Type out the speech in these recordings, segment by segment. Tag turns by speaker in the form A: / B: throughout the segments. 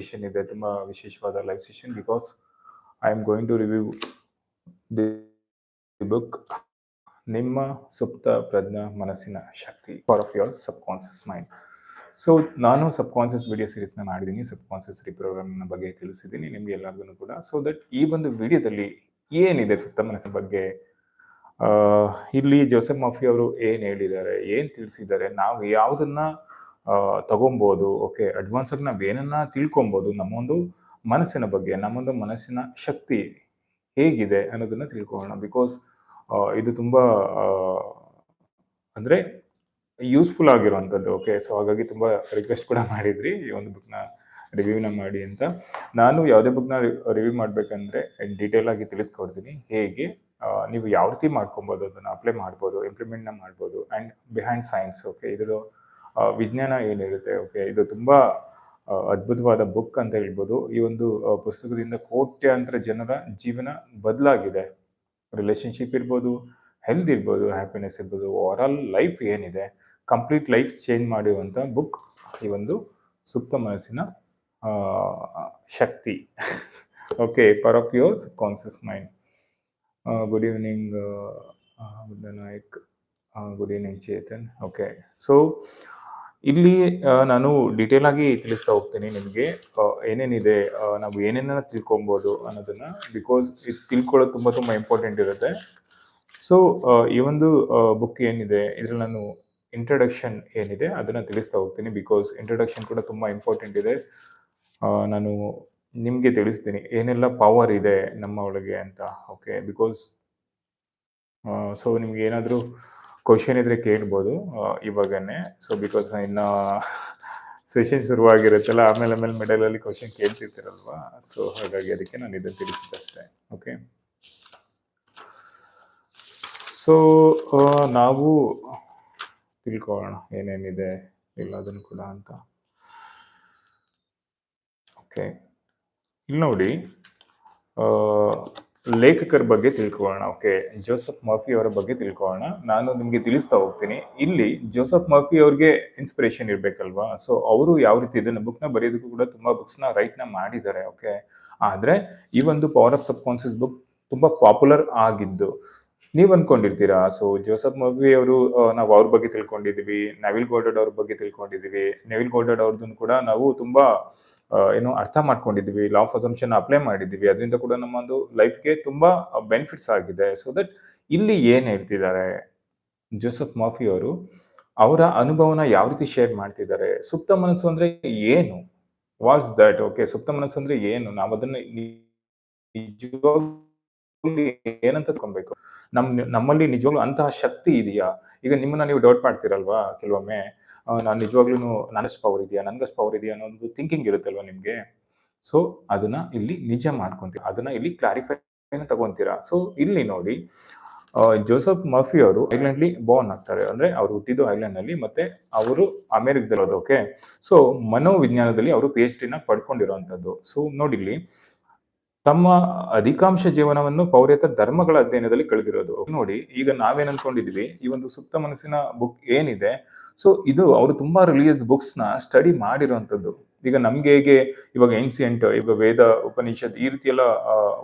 A: Session ಇದೆ ತುಂಬ ವಿಶೇಷವಾದ live session because I am going to review the book ನಿಮ್ಮ ಸುಪ್ತ ಪ್ರಜ್ಞಾ ಮನಸ್ಸಿನ ಶಕ್ತಿ power of your subconscious mind so ನಾನು ಸಬ್ ಕಾನ್ಸಿಯಸ್ ವಿಡಿಯೋ ಸೀರೀಸ್ನ ಮಾಡಿದ್ದೀನಿ ಸಬ್ ಕಾನ್ಸಿಯಸ್ ರಿಪ್ರೋಗ್ರಾಮ್ನ ಬಗ್ಗೆ ತಿಳಿಸಿದ್ದೀನಿ ನಿಮಗೆ ಎಲ್ಲರಿಗೂ ಕೂಡ. ಸೊ ದಟ್ ಈ ಒಂದು ವಿಡಿಯೋದಲ್ಲಿ ಏನಿದೆ ಸುಪ್ತ ಮನಸ್ಸಿನ ಬಗ್ಗೆ? ಇಲ್ಲಿ ಜೋಸೆಫ್ ಮಾಫಿ ಅವರು ಏನು ಹೇಳಿದ್ದಾರೆ, ಏನು ತಿಳಿಸಿದ್ದಾರೆ, ನಾವು ಯಾವುದನ್ನು ತಗೊಬೋದು. ಓಕೆ ಅಡ್ವಾನ್ಸ್ ಆಗಿ ನಾವು ಏನನ್ನ ತಿಳ್ಕೊಬೋದು, ನಮ್ಮೊಂದು ಮನಸ್ಸಿನ ಬಗ್ಗೆ, ನಮ್ಮೊಂದು ಮನಸ್ಸಿನ ಶಕ್ತಿ ಹೇಗಿದೆ ಅನ್ನೋದನ್ನ ತಿಳ್ಕೊಳ್ಳೋಣ. ಬಿಕಾಸ್ ಇದು ತುಂಬ ಅಂದರೆ ಯೂಸ್ಫುಲ್ ಆಗಿರುವಂಥದ್ದು. ಓಕೆ ಸೊ ಹಾಗಾಗಿ ತುಂಬ ರಿಕ್ವೆಸ್ಟ್ ಕೂಡ ಮಾಡಿದ್ರಿ ಈ ಒಂದು ಬುಕ್ನ ರಿವ್ಯೂನ ಮಾಡಿ ಅಂತ. ನಾನು ಯಾವುದೇ ಬುಕ್ನ ರಿವ್ಯೂ ಮಾಡಬೇಕಂದ್ರೆ ಡೀಟೇಲ್ ಆಗಿ ತಿಳಿಸ್ಕೊಡ್ತೀನಿ. ಹೇಗೆ ನೀವು ಯಾವ ರೀತಿ ಮಾಡ್ಕೊಬೋದು, ಅದನ್ನು ಅಪ್ಲೈ ಮಾಡ್ಬೋದು ಇಂಪ್ಲಿಮೆಂಟ್ನ ಮಾಡ್ಬೋದು ಆ್ಯಂಡ್ ಬಿಹೈಂಡ್ ಸೈನ್ಸ್ ಓಕೆ ಇದರ ವಿಜ್ಞಾನ ಏನಿರುತ್ತೆ ಓಕೆ ಇದು ತುಂಬ ಅದ್ಭುತವಾದ ಬುಕ್ ಅಂತ ಹೇಳ್ಬೋದು. ಈ ಒಂದು ಪುಸ್ತಕದಿಂದ ಕೋಟ್ಯಾಂತರ ಜನರ ಜೀವನ ಬದಲಾಗಿದೆ. ರಿಲೇಶನ್ಶಿಪ್ ಇರ್ಬೋದು ಹೆಲ್ತ್ ಇರ್ಬೋದು ಹ್ಯಾಪಿನೆಸ್ ಇರ್ಬೋದು ಓವರ್ ಆಲ್ ಲೈಫ್ ಏನಿದೆ ಕಂಪ್ಲೀಟ್ ಲೈಫ್ ಚೇಂಜ್ ಮಾಡಿರುವಂಥ ಬುಕ್ ಈ ಒಂದು ಸುಪ್ತ ಮನಸ್ಸಿನ ಶಕ್ತಿ. Okay power of your conscious mind good evening Nayak good evening Chetan. Okay so ಇಲ್ಲಿ ನಾನು ಡೀಟೇಲ್ ಆಗಿ ತಿಳಿಸ್ತಾ ಹೋಗ್ತೀನಿ ನಿಮಗೆ. ಏನೇನಿದೆ ನಾವು ಏನೇನ ತಿಳ್ಕೊಬೋದು ಅನ್ನೋದನ್ನ ಬಿಕಾಸ್ ಇದು ತಿಳ್ಕೊಳ್ಳೋದು ತುಂಬ ತುಂಬ ಇಂಪಾರ್ಟೆಂಟ್ ಇರುತ್ತೆ. ಸೊ ಈ ಒಂದು ಬುಕ್ ಏನಿದೆ, ಇದ್ರಲ್ಲಿ ನಾನು ಇಂಟ್ರಡಕ್ಷನ್ ಏನಿದೆ, ಅದನ್ನ ತಿಳಿಸ್ತಾ ಹೋಗ್ತೀನಿ ಬಿಕಾಸ್ ಇಂಟ್ರಡಕ್ಷನ್ ಕೂಡ ತುಂಬ ಇಂಪಾರ್ಟೆಂಟ್ ಇದೆ. ನಾನು ನಿಮಗೆ ತಿಳಿಸ್ತೀನಿ, ಏನೆಲ್ಲ ಪವರ್ ಇದೆ ನಮ್ಮ ಒಳಗೆ ಅಂತ ಓಕೆ ಬಿಕಾಸ್ ಸೊ ನಿಮ್ಗೆ ಏನಾದರೂ ಕ್ವಶನ್ ಇದ್ರೆ ಕೇಳ್ಬೋದು. ಇವಾಗನೆ. ಸೊ ಬಿಕಾಸ್ ಇನ್ನು ಸೆಷನ್ ಶುರುವಾಗಿರುತ್ತಲ್ಲ, ಆಮೇಲೆ ಆಮೇಲೆ ಮಿಡಲಲ್ಲಿ ಕ್ವಶನ್ ಕೇಳ್ತಿರ್ತೀರಲ್ವಾ? ಸೊ ಹಾಗಾಗಿ ಅದಕ್ಕೆ ನಾನು ಇದನ್ನು ತಿಳಿಸಿದ್ದಷ್ಟೇ. ಓಕೆ ಸೊ ನಾವು ತಿಳ್ಕೊಳ್ಳೋಣ ಏನೇನಿದೆ ಎಲ್ಲದನ್ನು ಕೂಡ ಅಂತ. ಓಕೆ ಇಲ್ಲಿ ನೋಡಿ ಲೇಖಕರ ಬಗ್ಗೆ ತಿಳ್ಕೊಳ್ಳೋಣ. ಓಕೆ, ಜೋಸಫ್ ಮರ್ಫಿ ಅವರ ಬಗ್ಗೆ ತಿಳ್ಕೊಳ್ಳೋಣ. ನಾನು ನಿಮಗೆ ತಿಳಿಸ್ತಾ ಹೋಗ್ತೀನಿ. ಇಲ್ಲಿ ಜೋಸಫ್ ಮರ್ಫಿ ಅವ್ರಿಗೆ ಇನ್ಸ್ಪಿರೇಷನ್ ಇರಬೇಕಲ್ವಾ? ಸೊ ಅವರು ಯಾವ ರೀತಿ ಇದನ್ನ ಬುಕ್ನ ಬರೆಯೋದಕ್ಕೂ ಕೂಡ ತುಂಬಾ ಬುಕ್ಸ್ನ ರೈಟ್ನ ಮಾಡಿದ್ದಾರೆ, ಓಕೆ? ಆದರೆ ಈ ಒಂದು power of subconscious book ತುಂಬಾ ಪಾಪ್ಯುಲರ್ ಆಗಿದ್ದು, ನೀವು ಅನ್ಕೊಂಡಿರ್ತೀರಾ? ಸೊ ಜೋಸಫ್ ಮರ್ಫಿ ಅವರು ನಾವು ಅವ್ರ ಬಗ್ಗೆ ತಿಳ್ಕೊಂಡಿದೀವಿ, ನವಿಲ್ ಗೋಡಡ್ ಅವ್ರ ಬಗ್ಗೆ ತಿಳ್ಕೊಂಡಿದೀವಿ. ನವಿಲ್ ಗೋಡಡ್ ಅವ್ರದ್ದು ಕೂಡ ನಾವು ತುಂಬಾ ಏನು ಅರ್ಥ ಮಾಡ್ಕೊಂಡಿದ್ವಿ ಲಾ ಆಫ್ ಅಸಂಪ್ಷನ್ ಅಪ್ಲೈ ಮಾಡಿದ್ದೀವಿ, ಅದರಿಂದ ಕೂಡ ನಮ್ಮ ಒಂದು ಲೈಫ್ಗೆ ತುಂಬಾ ಬೆನಿಫಿಟ್ಸ್ ಆಗಿದೆ. ಸೊ ದಟ್ ಇಲ್ಲಿ ಏನ್ ಹೇಳ್ತಿದ್ದಾರೆ ಜೋಸಫ್ ಮಾಫಿ ಅವರು, ಅವರ ಅನುಭವನ ಯಾವ ರೀತಿ ಶೇರ್ ಮಾಡ್ತಿದ್ದಾರೆ, ಸುಪ್ತ ಮನಸ್ಸು ಅಂದ್ರೆ ಏನು? ವಾಸ್ ದಟ್ ಓಕೆ ಸುಪ್ತ ಮನಸ್ಸು ಅಂದ್ರೆ ಏನು? ನಾವು ಅದನ್ನ ಏನಂತ ತಿಳ್ಕೊಬೇಕು? ನಮ್, ನಮ್ಮಲ್ಲಿ ನಿಜವಾಗ್ಲೂ ಅಂತಹ ಶಕ್ತಿ ಇದೆಯಾ? ಈಗ ನಿಮ್ಮನ್ನ ನೀವು ಡೌಟ್ ಮಾಡ್ತೀರಲ್ವಾ ಕೆಲವೊಮ್ಮೆ? ನಾನು ನಿಜವಾಗ್ಲೂ ನನ್ನಷ್ಟು ಪವರ್ ಇದೆಯಾ? ನನಗಷ್ಟು ಪವರ್ ಇದೆಯಾ ಅನ್ನೋ ಒಂದು ಥಿಂಕಿಂಗ್ ಇರುತ್ತಲ್ವ ನಿಮಗೆ? ಸೊ ಅದನ್ನ ಇಲ್ಲಿ ನಿಜ ಮಾಡ್ಕೊತೀವಿ ಅದನ್ನ ಇಲ್ಲಿ ಕ್ಲಾರಿಫೈ ತಗೊಂತೀರಾ? ಸೊ ಇಲ್ಲಿ ನೋಡಿ ಜೋಸಫ್ ಮರ್ಫಿ ಅವರು ಐಲ್ಯಾಂಡ್ಲಿ ಬಾರ್ನ್ ಆಗ್ತಾರೆ. ಅಂದ್ರೆ ಅವರು ಹುಟ್ಟಿದ್ದು ಐಲ್ಯಾಂಡ್ನಲ್ಲಿ ಮತ್ತೆ ಅವರು ಅಮೆರಿಕದಲ್ಲಿ ಓಕೆ ಸೊ ಮನೋವಿಜ್ಞಾನದಲ್ಲಿ ಅವರು ಪಿ ಎಚ್ ಡಿನ ಪಡ್ಕೊಂಡಿರುವಂತದ್ದು ಸೊ ನೋಡಿ ಇಲ್ಲಿ ತಮ್ಮ ಅಧಿಕಾಂಶ ಜೀವನವನ್ನು ಪೌರೇತ ಧರ್ಮಗಳ ಅಧ್ಯಯನದಲ್ಲಿ ಕಳೆದಿರೋದು. ನೋಡಿ, ಈಗ ನಾವೇನ್ ಅನ್ಕೊಂಡಿದೀವಿ, ಈ ಒಂದು ಸುಪ್ತ ಮನಸ್ಸಿನ ಬುಕ್ ಏನಿದೆ ಸೊ ಇದು ಅವರು ತುಂಬಾ ರಿಲಿಜಿಯಸ್ ಬುಕ್ಸ್ನ ಸ್ಟಡಿ ಮಾಡಿರುವಂತದ್ದು ಈಗ ನಮ್ಗೆ ಹೇಗೆ ಇವಾಗ ಏನ್ಸಿಯಂಟ್ ಈಗ ವೇದ, ಉಪನಿಷತ್ ಈ ರೀತಿ ಎಲ್ಲ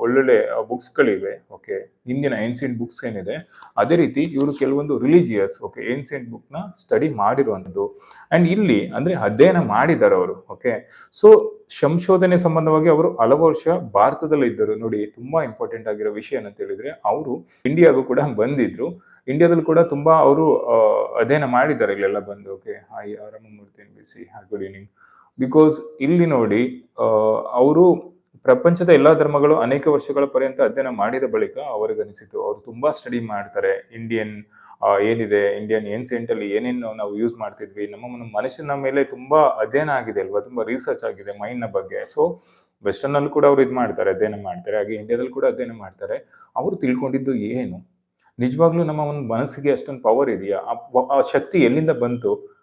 A: ಒಳ್ಳೊಳ್ಳೆ ಬುಕ್ಸ್ ಗಳಿವೆ ಓಕೆ ಹಿಂದಿನ ಏನ್ಸಿಯಂಟ್ ಬುಕ್ಸ್ ಏನಿದೆ, ಅದೇ ರೀತಿ ಇವರು ಕೆಲವೊಂದು ರಿಲಿಜಿಯಸ್ ಓಕೆ ಏನ್ಸಿಯಂಟ್ ಬುಕ್ನ ಸ್ಟಡಿ ಮಾಡಿರುವಂತದ್ದು ಅಂಡ್ ಇಲ್ಲಿ ಅಂದ್ರೆ ಅಧ್ಯಯನ ಮಾಡಿದ್ದಾರೆ ಅವರು ಓಕೆ ಸೊ ಸಂಶೋಧನೆ ಸಂಬಂಧವಾಗಿ ಅವರು ಹಲವು ವರ್ಷ ಭಾರತದಲ್ಲಿ ಇದ್ದರು. ನೋಡಿ, ತುಂಬಾ ಇಂಪಾರ್ಟೆಂಟ್ ಆಗಿರೋ ವಿಷಯ ಅಂತ ಹೇಳಿದ್ರೆ, ಅವರು ಇಂಡಿಯಾಗೂ ಕೂಡ ಬಂದಿದ್ರು. ಇಂಡಿಯಾದಲ್ಲಿ ಕೂಡ ತುಂಬಾ ಅವರು ಅಧ್ಯಯನ ಮಾಡಿದ್ದಾರೆ, ಇಲ್ಲೆಲ್ಲ ಬಂದು okay hi Ramamurthy N B C good evening because ಇಲ್ಲಿ ನೋಡಿ ಅವರು ಪ್ರಪಂಚದ ಎಲ್ಲ ಧರ್ಮಗಳು ಅನೇಕ ವರ್ಷಗಳ ಪರ್ಯಂತ ಅಧ್ಯಯನ ಮಾಡಿದ ಬಳಿಕ ಅವರಿಗನಿಸಿತು ಅವರು ತುಂಬಾ ಸ್ಟಡಿ ಮಾಡ್ತಾರೆ. ಇಂಡಿಯನ್ ಏನಿದೆ ಇಂಡಿಯನ್ ಏನ್ಸೆಂಟ್ ಅಲ್ಲಿ ಏನೇನು ನಾವು ಯೂಸ್ ಮಾಡ್ತಿದ್ವಿ. ನಮ್ಮ ಮನ- ಮನುಷ್ಯನ ಮೇಲೆ ತುಂಬಾ ಅಧ್ಯಯನ ಆಗಿದೆ ಅಲ್ವಾ? ತುಂಬಾ ರಿಸರ್ಚ್ ಆಗಿದೆ ಮೈಂಡ್ನ ಬಗ್ಗೆ. ಸೊ ವೆಸ್ಟರ್ನ್ ಅಲ್ಲಿ ಕೂಡ ಅವ್ರು ಇದು ಮಾಡ್ತಾರೆ, ಅಧ್ಯಯನ ಮಾಡ್ತಾರೆ. ಹಾಗೆ ಇಂಡಿಯಾದಲ್ಲಿ ಕೂಡ ಅಧ್ಯಯನ ಮಾಡ್ತಾರೆ. ಅವರು ತಿಳ್ಕೊಂಡಿದ್ದು ಏನು? ನಿಜವಾಗ್ಲೂ ನಮ್ಮ ಒಂದು ಮನಸ್ಸಿಗೆ ಅಷ್ಟೊಂದು ಪವರ್ ಇದೆಯಾ? ಆ ಶಕ್ತಿ ಎಲ್ಲಿಂದ ಬಂತು?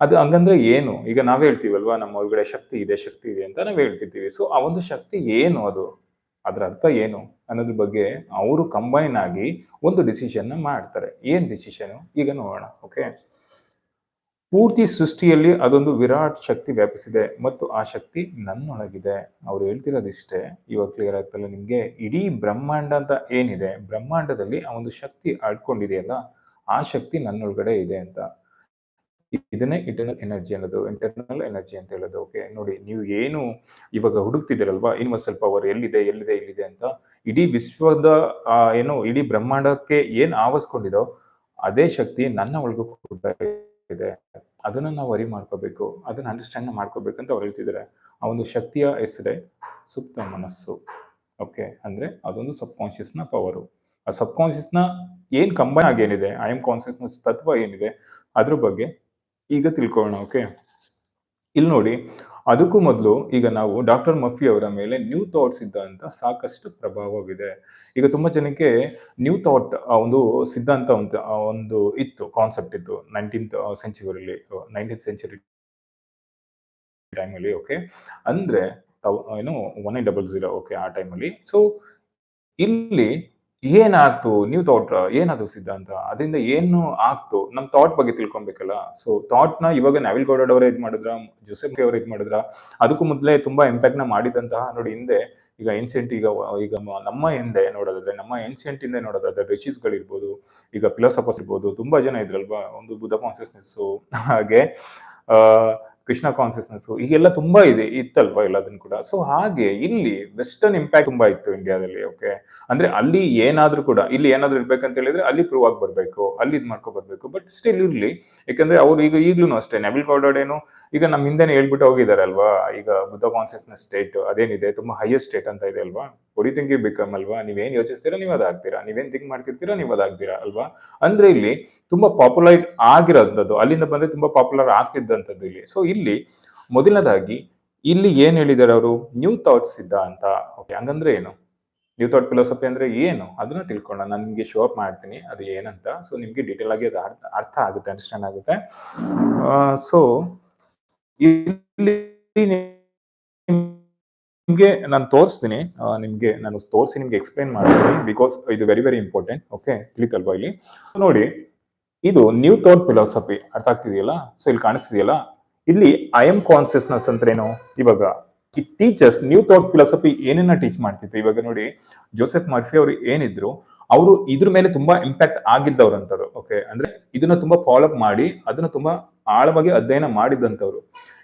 A: ಅದು ಹಂಗಂದ್ರೆ ಏನು? ಈಗ ನಾವೇ ಹೇಳ್ತೀವಲ್ವಾ, ನಮ್ಮ ಒಳಗಡೆ ಶಕ್ತಿ ಇದೆ ಶಕ್ತಿ ಇದೆ ಅಂತ ನಾವ್ ಹೇಳ್ತಿರ್ತೀವಿ. ಸೊ ಆ ಒಂದು ಶಕ್ತಿ ಏನು ಅದು? ಅದರ ಅರ್ಥ ಏನು ಅನ್ನೋದ್ರ ಬಗ್ಗೆ ಅವರು ಕಂಬೈನ್ ಆಗಿ ಒಂದು ಡಿಸಿಷನ್ ಮಾಡ್ತಾರೆ. ಏನ್ ಡಿಸಿಷನ್ ಈಗ ನೋಡೋಣ ಓಕೆ ಪೂರ್ತಿ ಸೃಷ್ಟಿಯಲ್ಲಿ ಅದೊಂದು ವಿರಾಟ್ ಶಕ್ತಿ ವ್ಯಾಪಿಸಿದೆ ಮತ್ತು ಆ ಶಕ್ತಿ ನನ್ನೊಳಗಿದೆ. ಅವ್ರು ಹೇಳ್ತಿರೋದಿಷ್ಟೇ, ಇವಾಗ ಕ್ಲಿಯರ್ ಆಗ್ತಲ್ಲ ನಿಮಗೆ, ಇಡೀ ಬ್ರಹ್ಮಾಂಡ ಅಂತ ಏನಿದೆ? ಬ್ರಹ್ಮಾಂಡದಲ್ಲಿ ಆ ಒಂದು ಶಕ್ತಿ ಅಳ್ಕೊಂಡಿದೆಯಲ್ಲ ಆ ಶಕ್ತಿ ನನ್ನೊಳಗಡೆ ಇದೆ ಅಂತ. ಇದನ್ನೇ ಇಂಟರ್ನಲ್ ಎನರ್ಜಿ ಅನ್ನೋದು ಇಂಟರ್ನಲ್ ಎನರ್ಜಿ ಅಂತ ಹೇಳೋದು. ಓಕೆ ನೋಡಿ, ನೀವು ಏನು ಇವಾಗ ಹುಡುಕ್ತಿದ್ದೀರಲ್ವಾ? ಸ್ವಲ್ಪ ಪವರ್ ಎಲ್ಲಿದೆ ಎಲ್ಲಿದೆ ಎಲ್ಲಿದೆ ಅಂತ ಇಡೀ ವಿಶ್ವದ ಏನು ಇಡೀ ಬ್ರಹ್ಮಾಂಡಕ್ಕೆ ಏನ್ ಆವರಿಸ್ಕೊಂಡಿದೋ ಅದೇ ಶಕ್ತಿ ನನ್ನ ಒಳಗೂ ಕೂಡ ಇದೆ. ಅದನ್ನ ನಾವು ಅರಿ ಮಾಡ್ಕೋಬೇಕು, ಅದನ್ನ ಅಂಡರ್ಸ್ಟ್ಯಾಂಡ್ ಮಾಡ್ಕೋಬೇಕು ಅಂತ ಅವ್ರು ಹೇಳ್ತಿದ್ದಾರೆ. ಆ ಒಂದು ಶಕ್ತಿಯ ಹೆಸರೇ ಸುಪ್ತ ಮನಸ್ಸು. ಓಕೆ ಅಂದ್ರೆ ಅದೊಂದು ಸಬ್ನ ಪವರು ಆ ಸಬ್ನ ಏನ್ ಕಂಬೈನ್ ಆಗಿ ಏನಿದೆ? ಐ ಎಂ ಕಾನ್ಶಿಯಸ್ನೆಸ್ ತತ್ವ ಏನಿದೆ? ಅದ್ರ ಬಗ್ಗೆ ಈಗ ತಿಳ್ಕೊಳ್ಳೋಣ ಓಕೆ ಇಲ್ಲಿ ನೋಡಿ, ಅದಕ್ಕೂ ಮೊದಲು ಈಗ ನಾವು ಡಾಕ್ಟರ್ ಮಫಿ ಅವರ ಮೇಲೆ ನ್ಯೂ ಥಾಟ್ಸ್ ಸಿದ್ಧಾಂತ ಸಾಕಷ್ಟು ಪ್ರಭಾವವಿದೆ. ಈಗ ತುಂಬ ಜನಕ್ಕೆ ನ್ಯೂ ಥಾಟ್ ಒಂದು ಸಿದ್ಧಾಂತ ಒಂದು ಒಂದು ಇತ್ತು ಕಾನ್ಸೆಪ್ಟ್ ಇತ್ತು ನೈನ್ಟೀನ್ತ್ ಸೆಂಚುರಿಲಿ ನೈನ್ಟೀನ್ತ್ ಸೆಂಚುರಿ ಟೈಮಲ್ಲಿ ಓಕೆ ಅಂದರೆ ಏನು one nine double zero okay ಆ ಟೈಮಲ್ಲಿ ಸೊ ಇಲ್ಲಿ ಏನಾಗ್ತು, ನೀವು ಥಾಟ್ ಏನದು ಸಿದ್ಧಾಂತ, ಅದರಿಂದ ಏನು ಆಗ್ತು, ನಮ್ ಥಾಟ್ ಬಗ್ಗೆ ತಿಳ್ಕೊಬೇಕಲ್ಲ. ಸೊ ಥಾಟ್ನ ಇವಾಗ ನವಿಲ್ ಗೌಡಡ್ ಅವರೇ ಇದು ಮಾಡಿದ್ರ ಜೋಸೆಫ್ ಅವರು ಇದು ಮಾಡಿದ್ರ, ಅದಕ್ಕೂ ಮೊದಲೇ ತುಂಬಾ ಇಂಪ್ಯಾಕ್ಟ್ನ ಮಾಡಿದಂತಹ ನೋಡಿ ಹಿಂದೆ, ಈಗ ಏನ್ಸೆಂಟ್ ಈಗ ಈಗ ನಮ್ಮ ಹಿಂದೆ ನೋಡೋದಾದ್ರೆ, ನಮ್ಮ ಏನ್ಸೆಂಟ್ ಹಿಂದೆ ನೋಡೋದಾದ್ರೆ ರಿಷೀಸ್ ಗಳಿರ್ಬೋದು, ಈಗ ಫಿಲಾಸಫರ್ಸ್ ಇರ್ಬೋದು, ತುಂಬಾ ಜನ ಇದ್ರಲ್ವಾ, ಒಂದು ಬುದ್ಧ ಕಾನ್ಸಿಯಸ್ನೆಸ್ ಹಾಗೆ, ಆ ಕೃಷ್ಣ ಕಾನ್ಸಿಯಸ್ನೆಸ್ ಈಗೆಲ್ಲ ತುಂಬಾ ಇದೆ ಇತ್ತಲ್ವಾ ಎಲ್ಲದನ್ನ ಕೂಡ? ಸೊ ಹಾಗೆ ಇಲ್ಲಿ ವೆಸ್ಟರ್ನ್ ಇಂಪ್ಯಾಕ್ಟ್ ತುಂಬಾ ಇತ್ತು ಇಂಡಿಯಾದಲ್ಲಿ ಓಕೆ ಅಂದ್ರೆ ಅಲ್ಲಿ ಏನಾದ್ರೂ ಕೂಡ, ಇಲ್ಲಿ ಏನಾದ್ರೂ ಇರ್ಬೇಕಂತ ಹೇಳಿದ್ರೆ ಅಲ್ಲಿ ಪ್ರೂವ್ ಆಗಿ ಬರ್ಬೇಕು, ಅಲ್ಲಿ ಇದ್ ಮಾಡ್ಕೊ ಬರ್ಬೇಕು ಬಟ್ ಸ್ಟಿಲ್ ಇರ್ಲಿ. ಯಾಕಂದ್ರೆ ಅವ್ರು ಈಗ ಈಗ್ಲೂ ಅಷ್ಟೇ ನವಿಲ್ ಗೌಡಡ್ ಏನು ಈಗ ನಮ್ಮ ಹಿಂದೆನೆ ಹೇಳ್ಬಿಟ್ಟು ಹೋಗಿದ್ದಾರೆ ಅಲ್ವಾ? ಈಗ ಬುದ್ಧ ಕಾನ್ಸಿಯಸ್ನೆಸ್ ಸ್ಟೇಟ್ ಅದೇನಿದೆ? ತುಂಬಾ ಹೈಯೆಸ್ಟ್ ಸ್ಟೇಟ್ ಅಂತ ಇದೆ ಅಲ್ವಾ? ಒಡಿ ಥಿಂಕ್ ಬಿಕಮ್ ಅಲ್ವಾ? ನೀವೇನು ಯೋಚಿಸ್ತೀರಾ, ನೀವು ಅದಾಗ್ತೀರಾ? ನೀವೇನ್ ಥಿಂಕ್ ಮಾಡ್ತಿರ್ತೀರಾ, ನೀವು ಅದಾಗ್ತೀರಾ ಅಲ್ವಾ? ಅಂದ್ರೆ ಇಲ್ಲಿ ತುಂಬಾ ಪಾಪ್ಯುಲೈಟ್ ಆಗಿರೋಂಥದ್ದು, ಅಲ್ಲಿಂದ ಬಂದ್ರೆ ತುಂಬಾ ಪಾಪ್ಯುಲರ್ ಆಗ್ತಿದ್ದಂಥದ್ದು ಇಲ್ಲಿ. ಸೊ ಇಲ್ಲಿ ಮೊದಲನೇದಾಗಿ ಇಲ್ಲಿ ಏನ್ ಹೇಳಿದ್ದಾರೆ ಅವರು? ನ್ಯೂ ಥಾಟ್ಸ್ ಇದ್ದ ಅಂತ. ಓಕೆ ಹಂಗಂದ್ರೆ ಏನು? ನ್ಯೂ ಥಾಟ್ ಫಿಲಾಸಫಿ ಅಂದ್ರೆ ಏನು? ಅದನ್ನ ತಿಳ್ಕೊಳ್ಳೋಣ. ನಾನು ನಿಮಗೆ ಶೋ ಅಪ್ ಮಾಡ್ತೀನಿ. ಅದು ಏನಂತ? ಸೊ ನಿಮ್ಗೆ ಡೀಟೇಲ್ ಆಗಿ ಅದು ಅರ್ಥ ಅರ್ಥ ಆಗುತ್ತೆ ಅಂಡರ್ಸ್ಟ್ಯಾಂಡ್ ಆಗುತ್ತೆ. ಸೊ ಇಲ್ಲಿ ನಿಮ್ಗೆ ನಾನು ತೋರಿಸ್ತೀನಿ. ನಿಮ್ಗೆ ನಾನು ತೋರಿಸಿ ನಿಮ್ಗೆ ಎಕ್ಸ್ಪ್ಲೈನ್ ಮಾಡ್ತೀನಿ ಬಿಕಾಸ್ ಇದು ವೆರಿ ವೆರಿ ಇಂಪಾರ್ಟೆಂಟ್ ಓಕೆ ತಿಳಿತಲ್ವಾ ಇಲ್ಲಿ? ನೋಡಿ, ಇದು ನ್ಯೂ ಥಾಟ್ ಫಿಲಾಸಫಿ ಅರ್ಥ ಆಗ್ತಿದೆಯಲ್ಲ? ಸೊ ಇಲ್ಲಿ ಕಾಣಿಸ್ತಿದೆಯಲ್ಲ? ಇಲ್ಲಿ ಐ ಎಂ ಕಾನ್ಸಿಯಸ್ನೆಸ್ ಅಂದ್ರೇನು? ಇವಾಗ, ಈ ಟೀಚರ್ಸ್ ನ್ಯೂ ಥಾಟ್ ಫಿಲಾಸಫಿ ಏನೇನ ಟೀಚ್ ಮಾಡ್ತಿತ್ತು? ಇವಾಗ ನೋಡಿ, ಜೋಸೆಫ್ ಮರ್ಫಿ ಅವರು ಏನಿದ್ರು, ಅವರು ಇದ್ರ ಮೇಲೆ ತುಂಬಾ ಇಂಪ್ಯಾಕ್ಟ್ ಆಗಿದ್ದವ್ರು ಅಂತವ್ರು ಓಕೆ ಅಂದ್ರೆ ಇದನ್ನ ತುಂಬಾ ಫಾಲೋಅಪ್ ಮಾಡಿ, ಅದನ್ನ ತುಂಬಾ ಆಳವಾಗಿ ಅಧ್ಯಯನ ಮಾಡಿದ್ದಂಥವ್ರು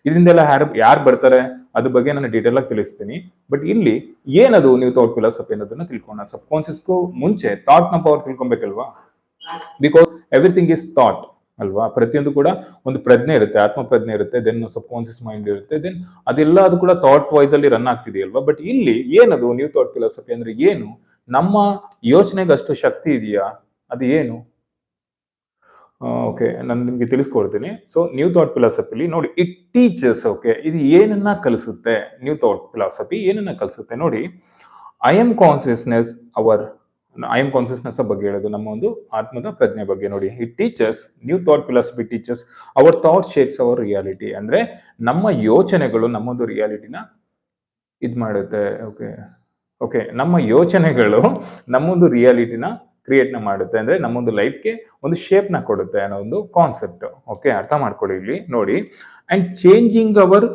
A: ಇದರಿಂದೆಲ್ಲ ಯಾರು ಯಾರು ಬರ್ತಾರೆ? ಅದ್ರ ಬಗ್ಗೆ ನಾನು ಡೀಟೇಲ್ ಆಗಿ ತಿಳಿಸ್ತೀನಿ. ಬಟ್ ಇಲ್ಲಿ ಏನದು ನೀವು ಥಾಟ್ ಫಿಲಾಸಫಿ ಅನ್ನೋದನ್ನ ತಿಳ್ಕೊಳ್ಳೋಣ. ಸಬ್ ಕಾನ್ಸಿಯಸ್ಗೂ ಮುಂಚೆ ಥಾಟ್ನ ಪವರ್ ತಿಳ್ಕೊಬೇಕಲ್ವಾ? ಬಿಕಾಸ್ ಎವ್ರಿಥಿಂಗ್ ಇಸ್ ಥಾಟ್ ಅಲ್ವಾ? ಪ್ರತಿಯೊಂದು ಕೂಡ ಒಂದು ಪ್ರಜ್ಞೆ ಇರುತ್ತೆ ಆತ್ಮ ಪ್ರಜ್ಞೆ ಇರುತ್ತೆ ದೆನ್ ಸಬ್ ಕಾನ್ಸಿಯಸ್ ಮೈಂಡ್ ಇರುತ್ತೆ ದೆನ್ ಅದೆಲ್ಲ ಅದು ಕೂಡ ಥಾಟ್ ವೈಸ್ ಅಲ್ಲಿ ರನ್ ಆಗ್ತಿದೆಯಲ್ವಾ? ಬಟ್ ಇಲ್ಲಿ ಏನದು ನ್ಯೂ ಥಾಟ್ ಫಿಲಾಸಫಿ ಅಂದ್ರೆ ಏನು? ನಮ್ಮ ಯೋಚನೆಗೆ ಅಷ್ಟು ಶಕ್ತಿ ಇದೆಯಾ? ಅದು ಏನು? ಓಕೆ ನಾನು ನಿಮಗೆ ತಿಳಿಸ್ಕೊಡ್ತೀನಿ. ಸೊ ನ್ಯೂ ಥಾಟ್ ಫಿಲಾಸಫಿಲಿ ನೋಡಿ ಇಟ್ ಟೀಚರ್ಸ್ ಓಕೆ ಇದು ಏನನ್ನ ಕಲಿಸುತ್ತೆ? ನ್ಯೂ ಥಾಟ್ ಫಿಲಾಸಫಿ ಏನನ್ನ ಕಲಿಸುತ್ತೆ ನೋಡಿ I am consciousness our I am consciousness ಬಗ್ಗೆ ಹೇಳೋದು ನಮ್ಮ ಒಂದು ಆತ್ಮದ ಪ್ರಜ್ಞೆ ಬಗ್ಗೆ ನೋಡಿ. It teachers new thought philosophy teachers our thought shapes our reality ಅಂದ್ರೆ ನಮ್ಮ ಯೋಚನೆಗಳು ನಮ್ಮೊಂದು ರಿಯಾಲಿಟಿನ ಇದ್ ಮಾಡುತ್ತೆ ಓಕೆ ಓಕೆ ನಮ್ಮ ಯೋಚನೆಗಳು ನಮ್ಮೊಂದು ರಿಯಾಲಿಟಿನ ಕ್ರಿಯೇಟ್ನ ಮಾಡುತ್ತೆ ಅಂದ್ರೆ ನಮ್ಮೊಂದು ಲೈಫ್ಗೆ ಒಂದು ಶೇಪ್ನ ಕೊಡುತ್ತೆ ಅನ್ನೋ ಒಂದು ಕಾನ್ಸೆಪ್ಟ್ ಓಕೆ ಅರ್ಥ ಮಾಡ್ಕೊಳ್ಳಿ ಇಲ್ಲಿ, ನೋಡಿ. ಅಂಡ್ ಚೇಂಜಿಂಗ್ ಅವರ್